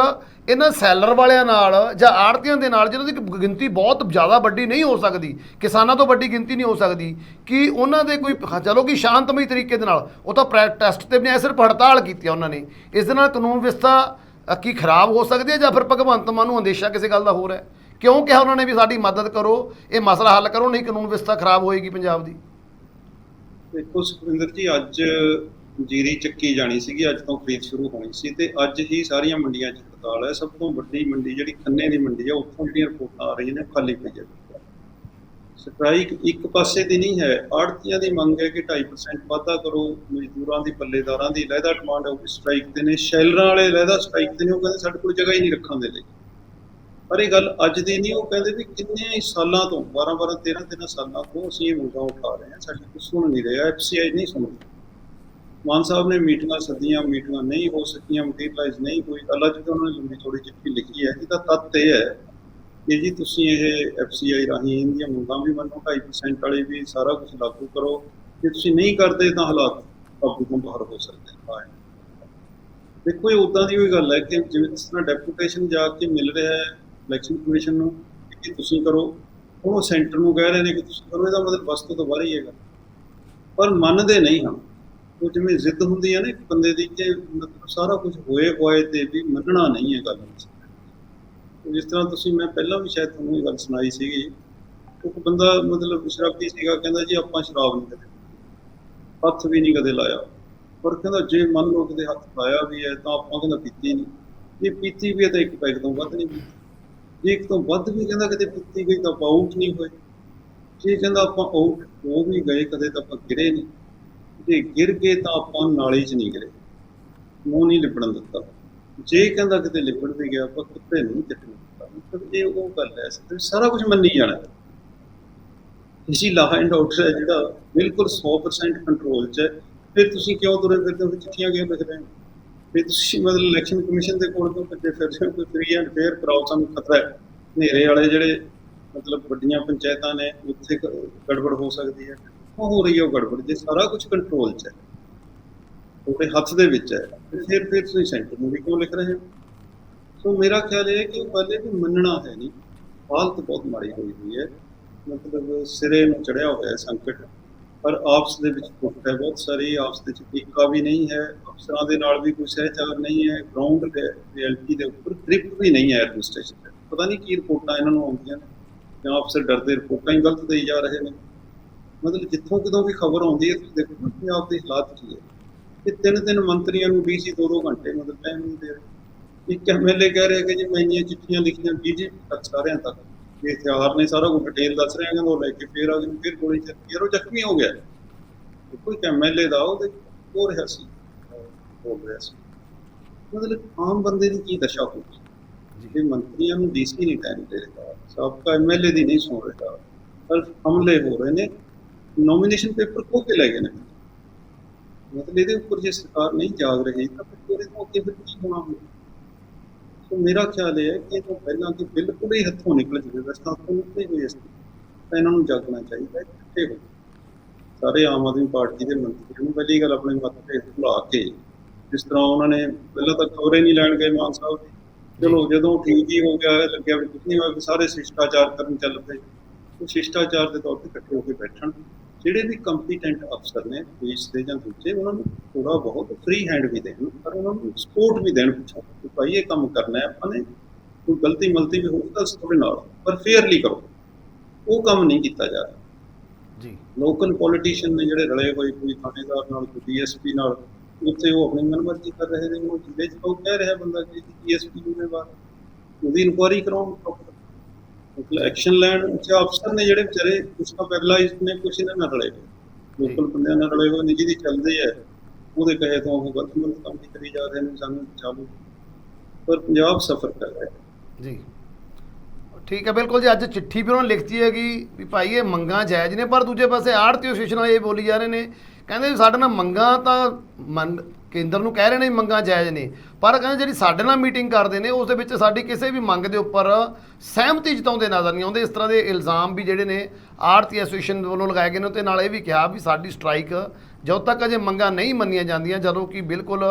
ਇਹਨਾਂ ਸੈਲਰ ਵਾਲਿਆਂ ਨਾਲ ਜਾਂ ਆੜਤੀਆਂ ਦੇ ਨਾਲ ਜਿਹਨਾਂ ਦੀ ਗਿਣਤੀ ਬਹੁਤ ਜ਼ਿਆਦਾ ਵੱਡੀ ਨਹੀਂ ਹੋ ਸਕਦੀ, ਕਿਸਾਨਾਂ ਤੋਂ ਵੱਡੀ ਗਿਣਤੀ ਨਹੀਂ ਹੋ ਸਕਦੀ, ਕਿ ਉਹਨਾਂ ਦੇ ਕੋਈ ਚਲੋ ਕਿ ਸ਼ਾਂਤਮਈ ਤਰੀਕੇ ਦੇ ਨਾਲ, ਉਹ ਤਾਂ ਪ੍ਰੋਟੈਸਟ ਤੇ ਵੀ ਨਹੀਂ ਸਿਰਫ ਹੜਤਾਲ ਕੀਤੀ ਆ ਉਹਨਾਂ ਨੇ, ਇਸ ਦੇ ਨਾਲ ਕਾਨੂੰਨ ਵਿਵਸਥਾ ਕੀ ਖਰਾਬ ਹੋ ਸਕਦੀ ਹੈ ਜਾਂ ਫਿਰ ਭਗਵੰਤ ਮਾਨ ਨੂੰ ਅੰਦੇਸ਼ਾ ਕਿਸੇ ਗੱਲ ਦਾ ਹੋਰ ਹੈ? ਕਿਉਂ ਕਿਹਾ ਉਹਨਾਂ ਨੇ ਵੀ ਸਾਡੀ ਮਦਦ ਕਰੋ? ਇਹ ਮਸਲਾ ਹੱਲ ਕਰੋ, ਨਹੀਂ ਕਾਨੂੰਨ ਵਿਵਸਥਾ ਖਰਾਬ ਹੋਏਗੀ ਪੰਜਾਬ ਦੀ। ਦੇਖੋ ਸੁਖਵਿੰਦਰ ਜੀ, ਅੱਜ ਜੀਰੀ ਚੱਕੀ ਜਾਣੀ ਸੀਗੀ, ਅੱਜ ਤੋਂ ਖਰੀਦ ਸ਼ੁਰੂ ਹੋਣੀ ਸੀ ਤੇ ਅੱਜ ਹੀ ਸਾਰੀਆਂ ਮੰਡੀਆਂ 'ਚ ਹੜਤਾਲ ਹੈ। ਸਭ ਤੋਂ ਵੱਡੀ ਮੰਡੀ ਜਿਹੜੀ ਖੰਨੇ ਦੀ ਮੰਡੀ ਹੈ, ਉੱਥੋਂ ਜਿਹੜੀਆਂ ਰਿਪੋਰਟਾਂ ਆ ਰਹੀਆਂ ਨੇ ਖਾਲੀ ਪਈ ਹੈ। ਸਟ੍ਰਾਈਕ ਇੱਕ ਪਾਸੇ ਦੀ ਨਹੀਂ ਹੈ। ਆੜਤੀਆਂ ਦੀ ਮੰਗ ਹੈ ਕਿ 2.5% ਵਾਧਾ ਕਰੋ, ਮਜ਼ਦੂਰਾਂ ਦੀ, ਪੱਲੇਦਾਰਾਂ ਦੀ, ਲਹਿਦਾ ਡਿਮਾਂਡ ਹੈ, ਉਹ ਸਟ੍ਰਾਈਕ ਤੇ ਨੇ। ਸ਼ੈਲਰਾਂ ਵਾਲੇ ਲਹਿਦਾ ਸਟ੍ਰਾਈਕ ਤੇ ਨੇ, ਉਹ ਕਹਿੰਦੇ ਸਾਡੇ ਕੋਲ ਜਗ੍ਹਾ ਹੀ ਨਹੀਂ ਰੱਖਣ ਦੇ ਲਈ। ਪਰ ਇਹ ਗੱਲ ਅੱਜ ਦੀ ਨਹੀਂ, ਉਹ ਕਹਿੰਦੇ ਵੀ ਕਿੰਨੇ ਹੀ ਸਾਲਾਂ ਤੋਂ 12 12 13 13 ਸਾਲਾਂ ਤੋਂ ਅਸੀਂ ਇਹ ਮੁੱਦਾ ਉਠਾ ਰਹੇ ਹਾਂ, ਸਾਡੀ ਕੋਈ ਸੁਣ ਨਹੀਂ ਰਿਹਾ ਐਫਸੀਆਈ ਨਹੀਂ ਸੁਣ ਸੁਣਦੀ ਮਾਨ ਸਾਹਿਬ ਨੇ ਮੀਟਿੰਗਾਂ ਸੱਦੀਆਂ, ਮੀਟਿੰਗਾਂ ਨਹੀਂ ਹੋ ਸਕੀਆਂ ਮਟੀਰੀਅਲਾਈਜ਼ ਨਹੀਂ ਹੋਈ ਅੱਲਾ ਜੀ ਉਹਨਾਂ ਨੇ ਲੰਬੀ ਥੋੜੀ ਚਿੱਠੀ ਲਿਖੀ ਹੈ। ਇਹਦਾ ਤੱਤ ਇਹ ਹੈ ਕਿ ਜੀ ਤੁਸੀਂ ਇਹ ਐਫਸੀਆਈ ਰਾਹੀਂ ਇਹਦੀਆਂ ਮੰਗਾਂ ਵੀ ਮੰਨੋ 2.5% ਵਾਲੀ ਵੀ ਸਾਰਾ ਕੁਝ ਲਾਗੂ ਕਰੋ। ਜੇ ਤੁਸੀਂ ਨਹੀਂ ਕਰਦੇ ਤਾਂ ਹਾਲਾਤ ਕਾਬੂ ਤੋਂ ਬਾਹਰ ਹੋ ਸਕਦੇ ਹਾਂ ਦੇਖੋ, ਇਹ ਉਦਾਂ ਦੀ ਕੋਈ ਗੱਲ ਹੈ ਕਿ ਜਿਵੇਂ ਜਿਸ ਤਰ੍ਹਾਂ ਡੈਪੂਟੇਸ਼ਨ ਜਾ ਕੇ ਮਿਲ ਰਿਹਾ ਹੈ ਇਲੈਕਸ਼ਨ ਕਮਿਸ਼ਨ ਨੂੰ ਕਿ ਤੁਸੀਂ ਕਰੋ ਹੁਣ ਉਹ ਸੈਂਟਰ ਨੂੰ ਕਹਿ ਰਹੇ ਨੇ ਕਿ ਤੁਸੀਂ ਕਰੋ, ਇਹਦਾ ਮਤਲਬ ਵਸਤੂ ਤੋਂ ਬਾਹਰ ਹੀ ਹੈਗਾ। ਪਰ ਮੰਨਦੇ ਨਹੀਂ ਹਨ ਉਹ ਜਿਵੇਂ ਜ਼ਿੱਦ ਹੁੰਦੀ ਹੈ ਨਾ ਇੱਕ ਬੰਦੇ ਦੀ ਕਿ ਮਤਲਬ ਸਾਰਾ ਕੁਝ ਹੋਏ ਹੋਏ ਤੇ ਵੀ ਮੰਨਣਾ ਨਹੀਂ ਹੈ ਗੱਲ ਜਿਸ ਤਰ੍ਹਾਂ ਤੁਸੀਂ, ਮੈਂ ਪਹਿਲਾਂ ਵੀ ਸ਼ਾਇਦ ਤੁਹਾਨੂੰ ਇਹ ਗੱਲ ਸੁਣਾਈ ਸੀਗੀ। ਇੱਕ ਬੰਦਾ ਮਤਲਬ ਸ਼ਰਾਬੀ ਸੀਗਾ, ਕਹਿੰਦਾ ਜੀ ਆਪਾਂ ਸ਼ਰਾਬ ਨਹੀਂ ਕਦੇ ਹੱਥ ਵੀ ਨਹੀਂ ਕਦੇ ਲਾਇਆ। ਪਰ ਕਹਿੰਦਾ ਜੇ ਮੰਨ ਲਓ ਕਿਤੇ ਹੱਥ ਲਾਇਆ ਵੀ ਹੈ ਤਾਂ ਆਪਾਂ ਕਹਿੰਦਾ ਪੀਤੀ ਨਹੀਂ। ਜੇ ਪੀਤੀ ਵੀ ਹੈ ਤਾਂ ਇੱਕ ਪੈਗ ਤੋਂ ਵੱਧ ਨਹੀਂ ਪੀਤੀ। ਇੱਕ ਤੋਂ ਵੱਧ ਵੀ ਕਹਿੰਦਾ ਕਿਤੇ ਪੀਤੀ ਗਈ ਤਾਂ ਆਪਾਂ ਆਊਟ ਨਹੀਂ ਹੋਏ। ਜੇ ਕਹਿੰਦਾ ਆਪਾਂ ਆਊਟ ਹੋ ਵੀ ਗਏ, ਕਦੇ ਤਾਂ ਆਪਾਂ ਗਿਰੇ ਨਹੀਂ। ਜੇ ਗਿਰ ਗਏ ਤਾਂ ਆਪਾਂ ਨਾਲੇ 'ਚ ਨਹੀਂ ਗਿਰੇ। ਮੂੰਹ ਨਹੀਂ ਲਿਪੜਨ ਦਿੱਤਾ। ਜੇ ਕਹਿੰਦਾ ਕਿਤੇ ਲਿਪੜ ਵੀ ਗਿਆ, ਆਪਾਂ ਕੁੱਤੇ ਨਹੀਂ ਚੱਟਣ ਦਿੱਤਾ। ਮਤਲਬ ਇਹ ਉਹ ਗੱਲ ਹੈ। ਤੇ ਸਾਰਾ ਕੁਝ ਮੰਨੀ ਜਾਣਾ। ਹੈ। ਇਸੀ ਲਾ ਐਂਡ ਆਰਡਰ ਹੈ ਜਿਹੜਾ ਬਿਲਕੁਲ 100% ਕੰਟਰੋਲ 'ਚ ਹੈ। ਫਿਰ ਤੁਸੀਂ ਕਿਉਂ ਤੁਰੇ ਫਿਰਦੇ ਹੋ? ਚਿੱਠੀਆਂ ਕਿਉਂ ਲਿਖ ਰਹੇ ਹੋ? ਫਿਰ ਤੁਸੀਂ ਮਤਲਬ ਇਲੈਕਸ਼ਨ ਕਮਿਸ਼ਨ ਦੇ ਕੋਲ ਕਿਉਂ ਭੱਜੇ ਫਿਰਦੇ ਹੋ ਕੋਈ ਫ੍ਰੀ ਐਂਡ ਫੇਅਰ ਕਰਾਓ, ਸਾਨੂੰ ਖਤਰਾ ਹੈ। ਹਨੇਰੇ ਵਾਲੇ ਜਿਹੜੇ ਮਤਲਬ ਵੱਡੀਆਂ ਪੰਚਾਇਤਾਂ ਨੇ, ਉੱਥੇ ਗੜਬੜ ਹੋ ਸਕਦੀ ਹੈ। ਉਹ ਹੋ ਰਹੀ ਹੈ, ਉਹ ਗੜਬੜ। ਜੇ ਸਾਰਾ ਕੁਝ ਕੰਟਰੋਲ 'ਚ ਹੈ ਤੁਹਾਡੇ ਹੱਥ ਦੇ ਵਿੱਚ ਹੈ ਫਿਰ ਫਿਰ ਤੁਸੀਂ ਸੈਂਟਰ ਨੂੰ ਵੀ ਕਿਉਂ ਲਿਖ ਰਹੇ ਹੋ? ਸੋ ਮੇਰਾ ਖਿਆਲ ਇਹ ਹੈ ਕਿ ਪਹਿਲੇ ਵੀ ਮੰਨਣਾ ਹੈ ਨਹੀਂ। ਹਾਲਤ ਬਹੁਤ ਮਾੜੀ ਹੋਈ ਹੋਈ ਹੈ। ਮਤਲਬ ਸਿਰੇ ਨੂੰ ਚੜਿਆ ਹੋਇਆ ਹੈ ਸੰਕਟ। ਪਰ ਆਪਸ ਦੇ ਵਿੱਚ ਫੁੱਟ ਹੈ ਬਹੁਤ ਸਾਰੀ, ਆਪਸ ਦੇ ਵਿੱਚ ਏਕਾ ਵੀ ਨਹੀਂ ਹੈ। ਅਫਸਰਾਂ ਦੇ ਨਾਲ ਵੀ ਕੋਈ ਸਹਿਚਾਰ ਨਹੀਂ ਹੈ ਗਰਾਊਂਡ ਰਿਐਲਿਟੀ ਦੇ ਉੱਪਰ ਗ੍ਰਿਪ ਵੀ ਨਹੀਂ ਹੈ ਐਡਮਿਨਿਸਟ੍ਰੇਸ਼ਨ ਦੇ ਪਤਾ ਨਹੀਂ ਕੀ ਰਿਪੋਰਟਾਂ ਇਹਨਾਂ ਨੂੰ ਆਉਂਦੀਆਂ ਨੇ। ਜਾਂ ਅਫਸਰ ਡਰਦੇ ਰਿਪੋਰਟਾਂ ਹੀ ਗਲਤ ਦੇਈ ਜਾ ਰਹੇ ਨੇ। ਮਤਲਬ ਜਿੱਥੋਂ ਕਿਦੋਂ ਵੀ ਖਬਰ ਆਉਂਦੀ ਹੈ, ਤੁਸੀਂ ਦੇਖੋ ਪੰਜਾਬ ਦੇ ਹਾਲਾਤ ਕੀ ਹੈ। ਕਿ ਤਿੰਨ ਤਿੰਨ ਮੰਤਰੀਆਂ ਨੂੰ ਡੀਸੀ ਦੋ ਦੋ ਘੰਟੇ ਮਤਲਬ ਟਾਈਮ ਨਹੀਂ ਦੇ ਰਹੇ। ਇੱਕ ਐਮਐਲਏ ਕਹਿ ਰਿਹਾ ਕਿ ਜੀ ਮੈਂ ਇੰਨੀਆਂ ਚਿੱਠੀਆਂ ਲਿਖੀਆਂ ਬੀਜੇਪੀ ਤੱਕ ਸਾਰਿਆਂ ਤੱਕ। ਇਹ ਹਥਿਆਰ ਨੇ ਸਾਰਾ ਕੁਝ ਡਿਟੇਲ ਦੱਸ ਰਿਹਾ ਕਹਿੰਦਾ ਉਹ ਲੈ ਕੇ ਫੇਰ ਆ ਗਏ ਫਿਰ ਗੋਲੀ ਚੱਲੀ ਯਾਰ ਉਹ ਜ਼ਖਮੀ ਹੋ ਗਿਆ? ਕੋਈ ਐਮਐਲਏ ਦਾ, ਉਹਦੇ ਹੋ ਰਿਹਾ ਸੀ। ਬੋਲ ਰਿਹਾ ਸੀ। ਮਤਲਬ ਆਮ ਬੰਦੇ ਦੀ ਕੀ ਦਸ਼ਾ ਹੋਊਗੀ? ਜਿਹੜੇ ਮੰਤਰੀਆਂ ਨੂੰ ਡੀਸੀ ਨਹੀਂ ਟਾਈਮ ਦੇ ਰਿਹਾ ਸਾਬਕਾ ਐਮਐਲਏ ਦੀ ਨਹੀਂ ਸੁਣ ਰਿਹਾ ਪਰ ਹਮਲੇ ਹੋ ਰਹੇ ਨੇ ਨੋਮੀਨੇਸ਼ਨ ਪੇਪਰ ਖੋ ਕੇ ਲੈ ਗਏ ਨੇ। ਮਤਲਬ ਇਹਦੇ ਉੱਪਰ ਜੇ ਸਰਕਾਰ ਨਹੀਂ ਜਾਗ ਰਹੀ ਤਾਂ ਫਿਰ ਇਹਦੇ ਤੋਂ ਅੱਗੇ ਫਿਰ ਕੀ ਹੋਣਾ ਹੋਵੇ ਸੋ ਮੇਰਾ ਖਿਆਲ ਇਹ ਹੈ ਕਿ ਇਹ ਤੋਂ ਪਹਿਲਾਂ ਕਿ ਬਿਲਕੁਲ ਹੀ ਹੱਥੋਂ ਨਿਕਲ ਜਾਵੇ ਰਸਤਾ ਤੋਂ ਨਿਕਲੇ ਹੋਏ ਸੀ ਤਾਂ ਇਹਨਾਂ ਨੂੰ ਜਾਗਣਾ ਚਾਹੀਦਾ ਹੈ ਇਕੱਠੇ ਹੋ ਕੇ। ਸਾਰੇ ਆਮ ਆਦਮੀ ਪਾਰਟੀ ਦੇ ਮੰਤਰੀਆਂ ਨੂੰ ਪਹਿਲੀ ਗੱਲ ਆਪਣੇ ਮੱਥੇ ਭੁਲਾ ਕੇ ਜਿਸ ਤਰ੍ਹਾਂ ਉਹਨਾਂ ਨੇ ਪਹਿਲਾਂ ਤਾਂ ਖਬਰੇ ਨਹੀਂ ਲੈਣ ਗਏ ਮਾਨ ਸਾਹਿਬ ਦੀ। ਚਲੋ ਜਦੋਂ ਠੀਕ ਹੀ ਹੋ ਗਿਆ ਲੱਗਿਆ ਵੀ ਕੁਝ ਨਹੀਂ ਹੋਇਆ ਸਾਰੇ ਸ਼ਿਸ਼ਟਾਚਾਰ ਕਰਨ ਚੱਲ ਪਏ। ਉਹ ਸ਼ਿਸ਼ਟਾਚਾਰ ਦੇ ਤੌਰ ਤੇ ਇਕੱਠੇ ਹੋ ਕੇ ਬੈਠਣ। ਜਿਹੜੇ ਵੀ ਕੰਪੀਟੈਂਟ ਅਫਸਰ ਨੇ ਪੁਲਿਸ ਦੇ ਜਾਂ ਦੂਜੇ ਉਹਨਾਂ ਨੂੰ ਥੋੜਾ ਬਹੁਤ ਫ੍ਰੀ ਹੈਂਡ ਵੀ ਦੇਣ ਪਰ ਉਹਨਾਂ ਨੂੰ ਸਪੋਰਟ ਵੀ ਦੇਣ ਪਿੱਛੋਂ। ਕਿ ਭਾਈ ਇਹ ਕੰਮ ਕਰਨਾ ਹੈ ਆਪਾਂ ਨੇ ਕੋਈ ਗਲਤੀ ਮਲਤੀ ਵੀ ਹੋਊ ਤਾਂ ਤੁਹਾਡੇ ਨਾਲ ਪਰ ਫੇਅਰਲੀ ਕਰੋ। ਉਹ ਕੰਮ ਨਹੀਂ ਕੀਤਾ ਜਾ ਰਿਹਾ। ਜੀ। ਲੋਕਲ ਪੋਲੀਟੀਸ਼ੀਅਨ ਨੇ ਜਿਹੜੇ ਰਲੇ ਹੋਏ ਕੋਈ ਥਾਣੇਦਾਰ ਨਾਲ ਕੋਈ ਡੀਐਸਪੀ ਨਾਲ ਉੱਥੇ ਉਹ ਆਪਣੀ ਮਨਮਰਜ਼ੀ ਕਰ ਰਹੇ ਨੇ ਉਹ ਜ਼ਿਲ੍ਹੇ 'ਚ ਉਹ ਕਹਿ ਰਿਹਾ ਬੰਦਾ ਕਿ ਡੀਐਸਪੀ ਜ਼ਿੰਮੇਵਾਰ ਉਹਦੀ ਇਨਕੁਆਇਰੀ ਕਰਾਉਣ। ਮਤਲਬ ਐਕਸ਼ਨ ਲੈਣ ਉੱਚ ਅਫਸਰ ਨੇ ਜਿਹੜੇ ਵਿਚਾਰੇ ਕੁਛ ਤਾਂ ਪੈਰਲਾਈਜ਼ ਨੇ ਕੁਛ ਇਹਨਾਂ ਨਾਲ ਰਲੇ ਲੋਕਲ ਬੰਦਿਆਂ ਨਾਲ ਰਲੇ ਹੋਏ ਨੇ ਜਿਹਦੀ ਚੱਲਦੇ ਆ ਉਹਦੇ ਕਹੇ ਤੋਂ ਉਹ ਗਲਤ ਮਲਤ ਕੰਮ ਹੀ ਕਰੀ ਜਾ ਰਹੇ ਨੇ ਸਾਨੂੰ ਚਾਲੂ ਪਰ ਪੰਜਾਬ ਸਫਰ ਕਰ ਰਿਹਾ ਹੈ। ਜੀ। ਠੀਕ ਹੈ ਬਿਲਕੁਲ ਜੀ ਅੱਜ ਚਿੱਠੀ ਵੀ ਉਹਨਾਂ ਲਿਖਤੀ ਹੈਗੀ ਵੀ ਭਾਈ ਇਹ ਮੰਗਾਂ ਜਾਇਜ਼ ਨੇ ਪਰ ਦੂਜੇ ਪਾਸੇ ਆੜਤੀ ਐਸੋਸੀਏਸ਼ਨ ਇਹ ਬੋਲੀ ਜਾ ਰਹੇ ਨੇ ਕਹਿੰਦੇ ਵੀ ਸਾਡੇ ਨਾਲ ਮੰਗਾਂ ਤਾਂ ਮੰਨ, ਕੇਂਦਰ ਨੂੰ ਕਹਿ ਰਹੇ ਨੇ ਵੀ ਮੰਗਾਂ ਜਾਇਜ਼ ਨੇ, ਪਰ ਕਹਿੰਦੇ ਜਿਹੜੀ ਸਾਡੇ ਨਾਲ ਮੀਟਿੰਗ ਕਰਦੇ ਨੇ, ਉਸ ਦੇ ਵਿੱਚ ਸਾਡੀ ਕਿਸੇ ਵੀ ਮੰਗ ਦੇ ਉੱਪਰ ਸਹਿਮਤੀ ਜਤਾਉਂਦੇ ਨਜ਼ਰ ਨਹੀਂ ਆਉਂਦੇ। ਇਸ ਤਰ੍ਹਾਂ ਦੇ ਇਲਜ਼ਾਮ ਵੀ ਜਿਹੜੇ ਨੇ ਆੜਤੀ ਐਸੋਸੀਏਸ਼ਨ ਵੱਲੋਂ ਲਗਾਏ ਗਏ ਨੇ ਤੇ ਨਾਲ ਇਹ ਵੀ ਕਿਹਾ ਵੀ ਸਾਡੀ ਸਟ੍ਰਾਈਕ ਜਦੋਂ ਤੱਕ ਅਜੇ ਮੰਗਾਂ ਨਹੀਂ ਮੰਨੀਆਂ ਜਾਂਦੀਆਂ, ਜਦੋਂ ਕਿ ਬਿਲਕੁਲ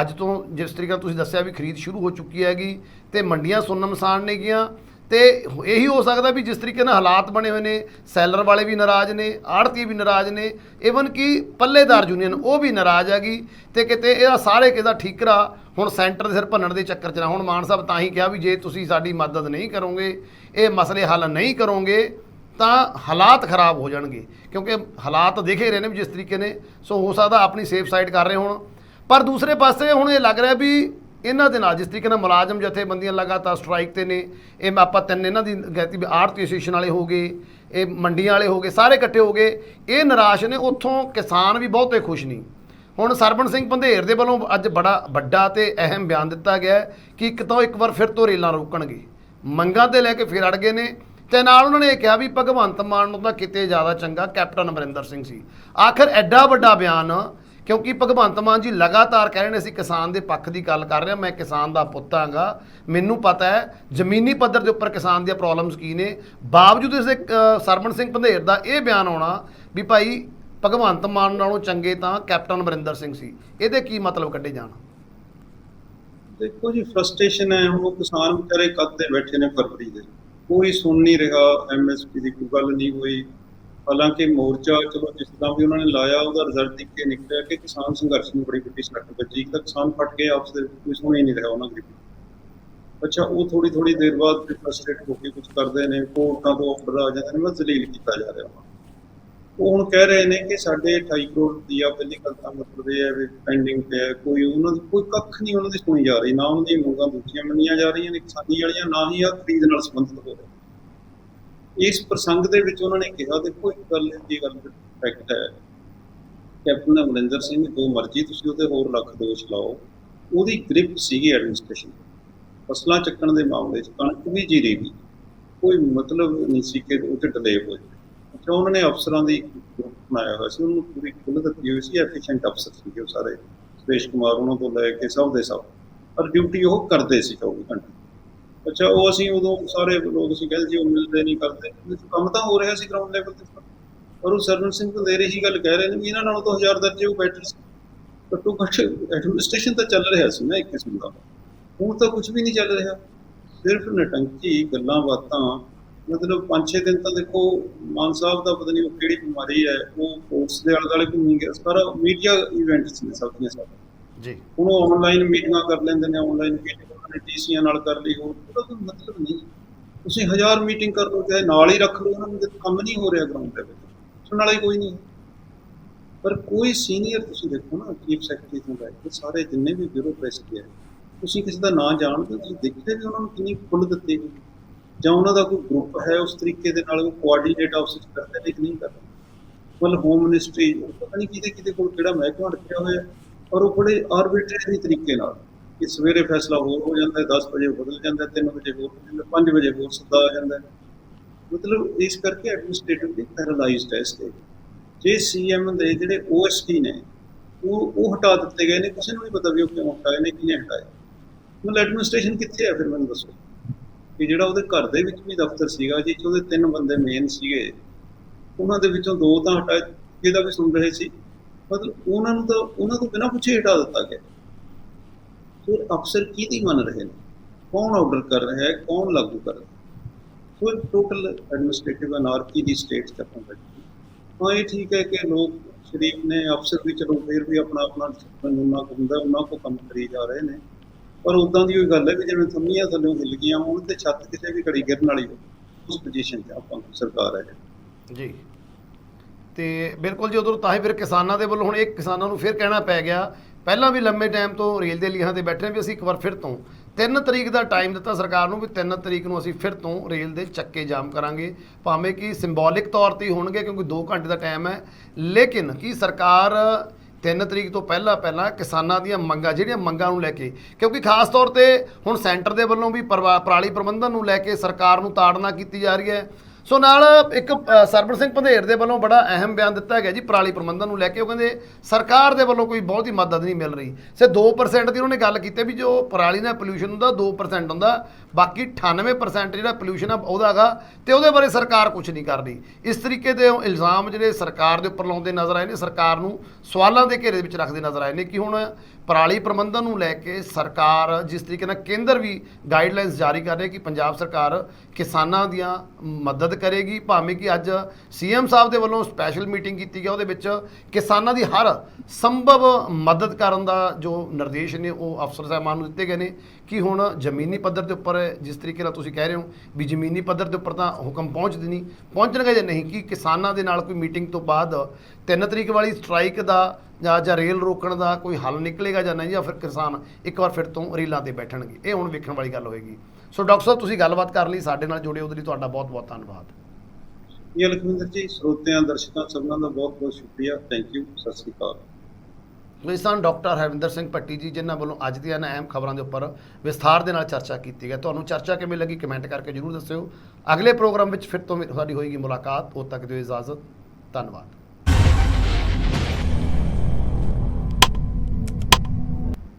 ਅੱਜ ਤੋਂ ਜਿਸ ਤਰੀਕੇ ਨਾਲ ਤੁਸੀਂ ਦੱਸਿਆ ਵੀ ਖਰੀਦ ਸ਼ੁਰੂ ਹੋ ਚੁੱਕੀ ਹੈਗੀ ਤੇ ਮੰਡੀਆਂ ਸੁੰਨਮਸਾਨ ਨੇਗੀਆਂ ਤੇ ਇਹੀ ਹੋ ਸਕਦਾ ਵੀ ਜਿਸ ਤਰੀਕੇ ਨਾਲ ਹਾਲਾਤ ਬਣੇ ਹੋਏ ਨੇ, ਸੈਲਰ ਵਾਲੇ ਵੀ ਨਾਰਾਜ਼ ਨੇ ਆੜਤੀ ਵੀ ਨਾਰਾਜ਼ ਨੇ ਇਵਨ ਕਿ ਪੱਲੇਦਾਰ ਯੂਨੀਅਨ ਉਹ ਵੀ ਨਾਰਾਜ਼ ਹੈਗੀ ਤੇ ਕਿਤੇ ਇਹਦਾ ਸਾਰੇ ਕਿਦਾ ਠੀਕਰਾ ਹੁਣ ਸੈਂਟਰ ਦੇ ਸਿਰ ਭੰਨਣ ਦੇ ਚੱਕਰ 'ਚ ਨਾ, ਹੁਣ ਮਾਨ ਸਾਹਿਬ ਤਾਂ ਹੀ ਕਿਹਾ ਵੀ ਜੇ ਤੁਸੀਂ ਸਾਡੀ ਮਦਦ ਨਹੀਂ ਕਰੋਗੇ, ਇਹ ਮਸਲੇ ਹੱਲ ਨਹੀਂ ਕਰੋਗੇ, ਤਾਂ ਹਾਲਾਤ ਖਰਾਬ ਹੋ ਜਾਣਗੇ। ਕਿਉਂਕਿ ਹਾਲਾਤ ਦੇਖੇ ਰਹੇ ਨੇ ਵੀ ਜਿਸ ਤਰੀਕੇ ਨੇ, ਸੋ ਹੋ ਸਕਦਾ ਆਪਣੀ ਸੇਫ ਸਾਈਡ ਕਰ ਰਹੇ ਹੋਣ। ਪਰ ਦੂਸਰੇ ਪਾਸੇ ਹੁਣ ਇਹ ਲੱਗ ਰਿਹਾ ਵੀ ਇਹਨਾਂ ਦੇ ਨਾਲ, ਜਿਸ ਤਰੀਕੇ ਨਾਲ ਮੁਲਾਜ਼ਮ ਜਥੇਬੰਦੀਆਂ ਲਗਾਤਾਰ ਸਟ੍ਰਾਈਕ ਤੇ ਨੇ, ਇਹ ਆਪਾਂ ਤਿੰਨ ਇਹਨਾਂ ਦੀ ਗੈਤੀ ਵੀ ਆੜਤੀ ਐਸੋਸੀਏਸ਼ਨ ਵਾਲੇ ਹੋ ਗਏ, ਇਹ ਮੰਡੀਆਂ ਵਾਲੇ ਹੋ ਗਏ, ਸਾਰੇ ਇਕੱਠੇ ਹੋ ਗਏ। ਇਹ ਨਿਰਾਸ਼ ਨੇ, ਉੱਥੋਂ ਕਿਸਾਨ ਵੀ ਬਹੁਤੇ ਖੁਸ਼ ਨਹੀਂ। ਹੁਣ ਸਰਬਣ ਸਿੰਘ ਪੰਧੇਰ ਦੇ ਵੱਲੋਂ ਅੱਜ ਬੜਾ ਵੱਡਾ ਤੇ ਅਹਿਮ ਬਿਆਨ ਦਿੱਤਾ ਗਿਆ ਕਿ ਇੱਕ ਤਾਂ ਇੱਕ ਵਾਰ ਫਿਰ ਤੋਂ ਰੇਲਾਂ ਰੋਕਣਗੇ। ਮੰਗਾਂ ਤੇ ਲੈ ਕੇ ਫਿਰ ਅੜ ਗਏ ਨੇ। ਤੇ ਨਾਲ ਉਹਨਾਂ ਨੇ ਇਹ ਕਿਹਾ ਵੀ ਭਗਵੰਤ ਮਾਨ ਨੂੰ ਤਾਂ ਕਿਤੇ ਜ਼ਿਆਦਾ ਚੰਗਾ ਕੈਪਟਨ ਅਮਰਿੰਦਰ ਸਿੰਘ ਸੀ। ਆਖਰ ਐਡਾ ਵੱਡਾ ਬਿਆਨ ਕਿਉਂਕਿ ਭਗਵੰਤ ਮਾਨ ਜੀ ਲਗਾਤਾਰ ਕਹਿ ਰਹੇ ਨੇ ਅਸੀਂ ਕਿਸਾਨ ਦੇ ਪੱਖ ਦੀ ਗੱਲ ਕਰ ਰਹੇ ਹਾਂ, ਮੈਂ ਕਿਸਾਨ ਦਾ ਪੁੱਤ ਹਾਂਗਾ। ਮੈਨੂੰ ਪਤਾ ਹੈ, ਜ਼ਮੀਨੀ ਪੱਧਰ ਦੇ ਉੱਪਰ ਕਿਸਾਨ ਦੀਆਂ ਪ੍ਰੋਬਲਮਸ ਕੀ ਨੇ। ਬਾਵਜੂਦ ਇਸ ਦੇ ਸਰਵਣ ਸਿੰਘ ਪੰਧੇਰ ਦਾ ਇਹ ਬਿਆਨ ਆਉਣਾ ਵੀ ਭਾਈ ਭਗਵੰਤ ਮਾਨ ਨਾਲੋਂ ਚੰਗੇ ਤਾਂ ਕੈਪਟਨ ਅਮਰਿੰਦਰ ਸਿੰਘ ਸੀ। ਇਹਦੇ ਕੀ ਮਤਲਬ ਕੱਢੇ ਜਾਣ? ਦੇਖੋ ਜੀ ਫਰਸਟ੍ਰੇਸ਼ਨ ਹੈ, ਹੁਣ ਕਿਸਾਨ ਵਿਚਾਰੇ ਕੱਦ ਤੇ ਬੈਠੇ ਨੇ ਫਰਵਰੀ ਦੇ। ਕੋਈ ਸੁਣ ਨਹੀਂ ਰਿਹਾ ਐਮਐਸਪੀ ਦੀ ਕੋਈ ਗੱਲ ਨਹੀਂ ਹੋਈ। ਹਾਲਾਂਕਿ ਮੋਰਚਾ ਚਲੋ ਜਿਸ ਤਰ੍ਹਾਂ ਵੀ ਉਹਨਾਂ ਨੇ ਲਾਇਆ, ਉਹਦਾ ਰਿਜ਼ਲਟ ਇੱਕ ਇਹ ਨਿਕਲਿਆ ਕਿ ਕਿਸਾਨ ਸੰਘਰਸ਼ ਨੂੰ ਬੜੀ ਵੱਡੀ ਸੱਟ ਵੱਜੀ। ਇੱਕ ਤਾਂ ਕਿਸਾਨ ਫਟ ਗਏ ਆਪਸ ਦੇ ਵਿੱਚ, ਕੋਈ ਸੁਣ ਹੀ ਨਹੀਂ ਰਿਹਾ ਉਹਨਾਂ ਦੀ ਅੱਛਾ, ਉਹ ਥੋੜੀ ਥੋੜੀ ਦੇਰ ਬਾਅਦ ਫਰਸਟ੍ਰੇਟ ਹੋ ਕੇ ਕੁਝ ਕਰਦੇ ਨੇ, ਕੋਰਟਾਂ ਤੋਂ ਆਰਡਰ ਆ ਜਾਂਦੇ ਨੇ ਮੈਂ ਜ਼ਲੀਲ ਕੀਤਾ ਜਾ ਰਿਹਾ ਉਹਨਾਂ ਉਹ ਹੁਣ ਕਹਿ ਰਹੇ ਨੇ ਕਿ ਸਾਡੇ 28 ਕਰੋੜ ਰੁਪਈਆ ਪਹਿਲੀ ਗੱਲ ਤਾਂ ਮਤਲਬ ਇਹ ਹੈ ਵੀ ਪੈਂਡਿੰਗ ਤੇ ਹੈ, ਕੋਈ ਉਹਨਾਂ ਦੀ, ਕੋਈ ਕੱਖ ਨਹੀਂ ਉਹਨਾਂ ਦੀ ਸੁਣੀ ਜਾ ਰਹੀ, ਨਾ ਉਹਨਾਂ ਦੀਆਂ ਮੰਗਾਂ ਦੂਜੀਆਂ ਮੰਨੀਆਂ ਜਾ ਰਹੀਆਂ ਨੇ, ਕਿਸਾਨੀ ਵਾਲੀਆਂ ਨਾ ਹੀ ਆ ਖਰੀਦ ਨਾਲ ਸੰਬੰਧਿਤ ਹੋ ਰਿਹਾ ਇਸ ਪ੍ਰਸੰਗ ਦੇ ਵਿੱਚ ਉਹਨਾਂ ਨੇ ਕਿਹਾ, ਦੇਖੋ ਇੱਕ ਗੱਲ ਦੀ ਗੱਲ ਫੈਕਟ ਹੈ। ਕੈਪਟਨ ਅਮਰਿੰਦਰ ਸਿੰਘ, ਜੋ ਮਰਜ਼ੀ ਤੁਸੀਂ ਉਹਦੇ ਹੋਰ ਲੱਖ ਦੋਸ਼ ਲਾਓ, ਉਹਦੀ ਗ੍ਰਿਪ ਸੀਗੀ ਐਡਮਿਨਿਸਟ੍ਰੇਸ਼ਨ ਫਸਲਾਂ ਚੱਕਣ ਦੇ ਮਾਮਲੇ 'ਚ ਕਣਕ ਵੀ ਜੀਰੀ ਵੀ। ਕੋਈ ਮਤਲਬ ਨਹੀਂ ਸੀ ਕਿ ਉਹ 'ਚ ਡਿਲੇ ਹੋ ਜਾਵੇ। ਅੱਛਾ, ਉਹਨਾਂ ਨੇ ਅਫਸਰਾਂ ਦੀ ਗਰੁੱਪ ਬਣਾਇਆ ਹੋਇਆ ਸੀ, ਉਹਨੂੰ ਪੂਰੀ ਖੁੱਲ੍ਹ ਦਿੱਤੀ ਹੋਈ ਸੀ ਐਫੀਸ਼ੀਐਂਟ ਅਫਸਰ ਸੀਗੇ ਉਹ ਸਾਰੇ। ਸੁਰੇਸ਼ ਕੁਮਾਰ ਉਹਨਾਂ ਤੋਂ ਲੈ ਕੇ ਸਭ ਦੇ ਸਭ। ਪਰ ਡਿਊਟੀ ਉਹ ਕਰਦੇ ਸੀ 24 ਘੰਟੇ ਅੱਛਾ ਉਹ ਅਸੀਂ ਉਦੋਂ ਸਾਰੇ ਲੋਕ ਅਸੀਂ ਕਹਿੰਦੇ ਸੀ ਉਹ ਮਿਲਦੇ ਨਹੀਂ ਕਰਦੇ। ਕੰਮ ਤਾਂ ਹੋ ਰਿਹਾ ਸੀ ਗਰਾਊਂਡ ਲੈਵਲ ਤੇ। ਪਰ ਉਹ ਸਰਵਨ ਸਿੰਘ ਦੇ ਰਹੀ ਗੱਲ ਕਹਿ ਰਹੇ ਨੇ ਵੀ ਇਹਨਾਂ ਨਾਲੋਂ ਤਾਂ ਹਜ਼ਾਰ ਦਰਜੇ ਉਹ ਬੈਟਰ ਸੀ। ਘੱਟੋ ਘੱਟ ਐਡਮਿਨਿਸਟ੍ਰੇਸ਼ਨ ਤਾਂ ਚੱਲ ਰਿਹਾ ਸੀ ਨਾ ਇੱਕ ਕਿਸਮ ਦਾ। ਹੁਣ ਤਾਂ ਕੁਝ ਵੀ ਨਹੀਂ ਚੱਲ ਰਿਹਾ। ਸਿਰਫ ਨਟੰਕੀ ਗੱਲਾਂ ਬਾਤਾਂ ਮਤਲਬ 5-6 ਦਿਨ ਤਾਂ ਦੇਖੋ ਮਾਨ ਸਾਹਿਬ ਦਾ ਪਤਾ ਨਹੀਂ ਉਹ ਕਿਹੜੀ ਬਿਮਾਰੀ ਹੈ ਉਹ ਕੋਰਸ ਦੇ ਆਲੇ ਦੁਆਲੇ ਘੁੰਮੀ ਗਿਆ। ਸਾਰਾ ਮੀਡੀਆ ਇਵੈਂਟਸ ਨੇ ਸਭ ਦੀਆਂ ਸਭ। ਜੀ। ਹੁਣ ਉਹ ਆਨਲਾਈਨ ਮੀਟਿੰਗਾਂ ਕਰ ਲੈਂਦੇ ਨੇ ਆਨਲਾਈਨ ਮੀਟਿੰਗ ਉਹਨਾਂ ਨੇ ਡੀਸੀਆਂ ਨਾਲ ਕਰ ਲਈ ਹੋਰ ਉਹਦਾ ਕੋਈ ਮਤਲਬ ਨਹੀਂ। ਤੁਸੀਂ ਹਜ਼ਾਰ ਮੀਟਿੰਗ ਕਰ ਲਓ ਚਾਹੇ ਨਾਲ ਹੀ ਰੱਖ ਲਓ ਉਹਨਾਂ ਨੂੰ ਕੰਮ ਨਹੀਂ ਹੋ ਰਿਹਾ ਗਰਾਊਂਡ ਦੇ ਵਿੱਚ ਸੁਣਨ ਵਾਲਾ ਕੋਈ ਨਹੀਂ। ਪਰ ਕੋਈ ਸੀਨੀਅਰ ਤੁਸੀਂ ਦੇਖੋ ਨਾ ਚੀਫ ਸੈਕਟਰੀ ਤੋਂ ਲੈ ਕੇ ਸਾਰੇ ਜਿੰਨੇ ਵੀ ਬਿਊਰੋਕ੍ਰੇਸੀ ਹੈ ਤੁਸੀਂ ਕਿਸੇ ਦਾ ਨਾਂ ਜਾਣਦੇ ਹੋ ਤੁਸੀਂ ਦੇਖਿਆ ਵੀ ਉਹਨਾਂ ਨੂੰ ਕਿੰਨੀ ਫੁੱਲ ਦਿੱਤੀ ਗਈ ਜਾਂ ਉਹਨਾਂ ਦਾ ਕੋਈ ਗਰੁੱਪ ਹੈ ਉਸ ਤਰੀਕੇ ਦੇ ਨਾਲ ਉਹ ਕੋਆਰਡੀਨੇਟ ਆਪਸ ਵਿੱਚ ਕਰਦੇ ਨੇ ਕਿ ਨਹੀਂ ਕਰਦੇ? ਮਤਲਬ ਹੋਮ ਮਿਨਿਸਟਰੀ ਪਤਾ ਨਹੀਂ ਕਿਤੇ ਕਿਹਦੇ ਕੋਲ ਕਿਹੜਾ ਮਹਿਕਮਾ ਰੱਖਿਆ ਹੋਇਆ ਹੈ, ਔਰ ਉਹ ਬੜੇ ਆਰਬਿਟਰੀ ਤਰੀਕੇ ਨਾਲ ਕਿ ਸਵੇਰੇ ਫੈਸਲਾ ਹੋਰ ਹੋ ਜਾਂਦਾ ਹੈ 10 ਵਜੇ ਬਦਲ ਜਾਂਦਾ ਹੈ 3 ਵਜੇ ਹੋਰ ਹੋ ਜਾਂਦਾ 5 ਵਜੇ ਹੋਰ ਸੱਦਾ ਆ ਜਾਂਦਾ। ਮਤਲਬ ਇਸ ਕਰਕੇ ਐਡਮਿਨਿਸਟ੍ਰੇਟਿਵਲੀ ਪੈਰਾਲਾਈਜ਼ਡ ਹੈ ਸਟੇਟ ਜੇ ਸੀਐਮ ਦੇ ਜਿਹੜੇ ਓਐਸਟੀ ਨੇ, ਉਹ ਉਹ ਹਟਾ ਦਿੱਤੇ ਗਏ ਨੇ, ਕਿਸੇ ਨੂੰ ਨਹੀਂ ਪਤਾ ਵੀ ਉਹ ਕਿਉਂ ਹਟਾਏ ਨੇ, ਕਿਹਨੇ ਹਟਾਏ। ਮਤਲਬ ਐਡਮਿਨਿਸਟ੍ਰੇਸ਼ਨ ਕਿੱਥੇ ਹੈ ਫਿਰ ਮੈਨੂੰ ਦੱਸੋ। ਕਿ ਜਿਹੜਾ ਉਹਦੇ ਘਰ ਦੇ ਵਿੱਚ ਵੀ ਦਫ਼ਤਰ ਸੀਗਾ ਜਿਹ 'ਚ ਉਹਦੇ ਤਿੰਨ ਬੰਦੇ ਮੇਨ ਸੀਗੇ, ਉਹਨਾਂ ਦੇ ਵਿੱਚੋਂ ਦੋ ਤਾਂ ਹਟਾਏ, ਜਿਹਦਾ ਵੀ ਸੁਣ ਰਹੇ ਸੀ। ਮਤਲਬ ਉਹਨਾਂ ਨੂੰ ਤਾਂ, ਉਹਨਾਂ ਤੋਂ ਬਿਨਾਂ ਪੁੱਛੇ ਹਟਾ ਦਿੱਤਾ ਗਿਆ। ਫਿਰ ਅਫਸਰ ਕਿਹਦੀ ਮੰਨ ਰਹੇ ਨੇ? ਕੌਣ ਆਰਡਰ ਕਰ ਰਿਹਾ ਹੈ? ਕੌਣ ਲਾਗੂ ਕਰ ਰਿਹਾ ਹੈ? ਟੋਟਲ ਐਡਮਿਨਿਸਟ੍ਰੇਟਿਵ ਅਨਾਰਕੀ ਦੀ ਸਟੇਟ ਚ ਆਪਾਂ ਬੈਠੇ ਹਾਂ। ਇਹ ਠੀਕ ਹੈ ਕਿ ਲੋਕ ਸ਼ਰੀਫ ਨੇ, ਅਫਸਰ ਵੀ ਚਲੋ ਫਿਰ ਵੀ ਆਪਣਾ ਆਪਣਾ ਕਾਨੂੰਨਾ ਹੁੰਦਾ, ਉਹਨਾਂ ਕੋ ਕੰਮ ਕਰੀ ਜਾ ਰਹੇ ਨੇ। ਪਰ ਉਦਾਂ ਦੀ ਕੋਈ ਗੱਲ ਹੈ ਵੀ ਜਿਵੇਂ ਥੰਮੀਆਂ ਥੱਲੇ ਹਿੱਲ ਗਈਆਂ ਹੋਣ ਤੇ ਛੱਤ ਕਿਸੇ ਵੀ ਘੜੀ ਗਿਰਨ ਵਾਲੀ ਹੋਵੇ, ਉਸ ਪੋਜੀਸ਼ਨ 'ਚ ਆਪਾਂ ਸਰਕਾਰ ਹੈ। ਜੀ। ਤੇ ਬਿਲਕੁਲ ਜੀ, ਉਧਰ ਤਾਂ ਹੀ ਫਿਰ ਕਿਸਾਨਾਂ ਦੇ ਵੱਲੋਂ ਹੁਣ ਇਹ ਕਿਸਾਨਾਂ ਨੂੰ ਫਿਰ ਕਹਿਣਾ ਪੈ ਗਿਆ ਪਹਿਲਾਂ ਵੀ ਲੰਮੇ ਟਾਈਮ ਤੋਂ ਰੇਲ ਦੇ ਲੀਹਾਂ ਤੇ ਬੈਠੇ ਵੀ ਅਸੀਂ ਇੱਕ ਵਾਰ ਫਿਰ ਤੋਂ 3 ਤਰੀਕ ਦਾ ਟਾਈਮ ਦਿੱਤਾ ਸਰਕਾਰ ਨੂੰ ਵੀ 3 ਤਰੀਕ ਨੂੰ ਅਸੀਂ ਫਿਰ ਤੋਂ ਰੇਲ ਦੇ ਚੱਕੇ ਜਾਮ ਕਰਾਂਗੇ। ਭਾਵੇਂ ਕਿ ਸਿੰਬੋਲਿਕ ਤੌਰ ਤੇ ਹੋਣਗੇ ਕਿਉਂਕਿ 2 ਘੰਟੇ ਦਾ ਟਾਈਮ ਹੈ। ਲੇਕਿਨ ਕੀ ਸਰਕਾਰ 3 ਤਰੀਕ ਤੋਂ ਪਹਿਲਾਂ ਪਹਿਲਾਂ ਕਿਸਾਨਾਂ ਦੀਆਂ ਮੰਗਾਂ, ਜਿਹੜੀਆਂ ਮੰਗਾਂ ਨੂੰ ਲੈ ਕੇ, ਕਿਉਂਕਿ ਖਾਸ ਤੌਰ ਤੇ ਹੁਣ ਸੈਂਟਰ ਦੇ ਵੱਲੋਂ ਵੀ ਪਰਵਾ- ਪਰਾਲੀ ਪ੍ਰਬੰਧਨ ਨੂੰ ਲੈ ਕੇ ਸਰਕਾਰ ਨੂੰ ਤਾੜਨਾ ਕੀਤੀ ਜਾ ਰਹੀ ਹੈ। ਸੋ ਨਾਲ ਇੱਕ ਅ, ਸਿੰਘ ਪੰਧੇਰ ਦੇ ਵੱਲੋਂ ਬੜਾ ਅਹਿਮ ਬਿਆਨ ਦਿੱਤਾ ਗਿਆ ਜੀ ਪਰਾਲੀ ਪ੍ਰਬੰਧਨ ਨੂੰ ਲੈ ਕੇ। ਉਹ ਕਹਿੰਦੇ ਸਰਕਾਰ ਦੇ ਵੱਲੋਂ ਕੋਈ ਬਹੁਤ ਹੀ ਮਦਦ ਨਹੀਂ ਮਿਲ ਰਹੀ। ਸੇ 2% ਦੀ ਉਹਨਾਂ ਨੇ ਗੱਲ ਕੀਤੀ ਵੀ ਜੋ ਪਰਾਲੀ ਨਾਲ ਪੋਲੂਸ਼ਨ ਹੁੰਦਾ 2% ਹੁੰਦਾ। ਬਾਕੀ 98% ਜਿਹੜਾ ਪੋਲੂਸ਼ਨ ਆ ਉਹਦਾ ਹੈਗਾ ਤੇ ਉਹਦੇ ਬਾਰੇ ਸਰਕਾਰ ਕੁਝ ਨਹੀਂ ਕਰ ਰਹੀ। ਇਸ ਤਰੀਕੇ ਦੇ ਉਹ ਇਲਜ਼ਾਮ ਜਿਹੜੇ ਸਰਕਾਰ ਦੇ ਉੱਪਰ ਲਾਉਂਦੇ ਨਜ਼ਰ ਆਏ ਨੇ ਸਰਕਾਰ ਨੂੰ ਸਵਾਲਾਂ ਦੇ ਘੇਰੇ ਵਿੱਚ ਰੱਖਦੇ ਨਜ਼ਰ ਆਏ ਨੇ ਕਿ ਹੁਣ ਪਰਾਲੀ ਪ੍ਰਬੰਧਨ ਨੂੰ ਲੈ ਕੇ ਸਰਕਾਰ ਜਿਸ ਤਰੀਕੇ ਨਾਲ ਕੇਂਦਰ ਵੀ ਗਾਈਡਲਾਈਨਸ ਜਾਰੀ ਕਰ ਰਹੀ ਕਿ ਪੰਜਾਬ ਸਰਕਾਰ ਕਿਸਾਨਾਂ ਦੀਆਂ ਮਦਦ ਕਰੇਗੀ, ਭਾਵੇਂ ਕਿ ਅੱਜ ਸੀਐਮ ਸਾਹਿਬ ਦੇ ਵੱਲੋਂ ਸਪੈਸ਼ਲ ਮੀਟਿੰਗ ਕੀਤੀ ਗਈ ਉਹਦੇ ਵਿੱਚ ਕਿਸਾਨਾਂ ਦੀ ਹਰ ਸੰਭਵ ਮਦਦ ਕਰਨ ਦਾ ਜੋ ਨਿਰਦੇਸ਼ ਨੇ ਉਹ ਅਫਸਰ ਸਾਹਿਬਾਨ ਨੂੰ ਦਿੱਤੇ ਗਏ ਨੇ। ਕਿ ਹੁਣ ਜ਼ਮੀਨੀ ਪੱਧਰ ਦੇ ਉੱਪਰ ਜਿਸ ਤਰੀਕੇ ਨਾਲ ਤੁਸੀਂ ਕਹਿ ਰਹੇ ਹੋ ਵੀ ਜ਼ਮੀਨੀ ਪੱਧਰ ਦੇ ਉੱਪਰ ਤਾਂ ਹੁਕਮ ਪਹੁੰਚਦੇ ਨਹੀਂ ਪਹੁੰਚਣਗੇ ਜਾਂ ਨਹੀਂ, ਕਿ ਕਿਸਾਨਾਂ ਦੇ ਨਾਲ ਕੋਈ ਮੀਟਿੰਗ ਤੋਂ ਬਾਅਦ 3 ਤਰੀਕ ਵਾਲੀ ਸਟ੍ਰਾਈਕ ਦਾ ਜਾਂ ਜਾਂ ਰੇਲ ਰੋਕਣ ਦਾ ਕੋਈ ਹੱਲ ਨਿਕਲੇਗਾ ਜਾਂ ਨਹੀਂ, ਜਾਂ ਫਿਰ ਕਿਸਾਨ ਇੱਕ ਵਾਰ ਫਿਰ ਤੋਂ ਰੇਲਾਂ ਤੇ ਬੈਠਣਗੇ? ਇਹ ਹੁਣ ਵੇਖਣ ਵਾਲੀ ਗੱਲ ਹੋਏਗੀ। ਸੋ ਡਾਕਟਰ ਸਾਹਿਬ, ਤੁਸੀਂ ਗੱਲਬਾਤ ਕਰ ਲਈ, ਸਾਡੇ ਨਾਲ ਜੁੜੇ ਉਹਦੇ ਲਈ ਤੁਹਾਡਾ ਬਹੁਤ ਬਹੁਤ ਧੰਨਵਾਦ। ਇਹ ਲਖਵਿੰਦਰ ਜੀ, ਸਰੋਤਿਆਂ, ਦਰਸ਼ਕਾਂ, ਸਭਨਾਂ ਦਾ ਬਹੁਤ ਬਹੁਤ ਸ਼ੁਕਰੀਆ। ਥੈਂਕ ਯੂ ਸਤਿ ਸ੍ਰੀ ਅਕਾਲ। ਇਸ ਸਨ ਡਾਕਟਰ ਹਰਵਿੰਦਰ ਸਿੰਘ ਭੱਟੀ ਜੀ, ਜਿਨ੍ਹਾਂ ਵੱਲੋਂ ਅੱਜ ਦੀਆਂ ਇਹਨਾਂ ਅਹਿਮ ਖਬਰਾਂ ਦੇ ਉੱਪਰ ਵਿਸਥਾਰ ਦੇ ਨਾਲ ਚਰਚਾ ਕੀਤੀ ਗਈ। ਤੁਹਾਨੂੰ ਚਰਚਾ ਕਿਵੇਂ ਲੱਗੀ ਕਮੈਂਟ ਕਰਕੇ ਜਰੂਰ ਦੱਸਿਓ। ਅਗਲੇ ਪ੍ਰੋਗਰਾਮ ਵਿੱਚ ਫਿਰ ਤੋਂ ਤੁਹਾਡੀ ਹੋਏਗੀ ਮੁਲਾਕਾਤ। ਉਦ ਤੱਕ ਦਿਓ ਇਜਾਜ਼ਤ। ਧੰਨਵਾਦ।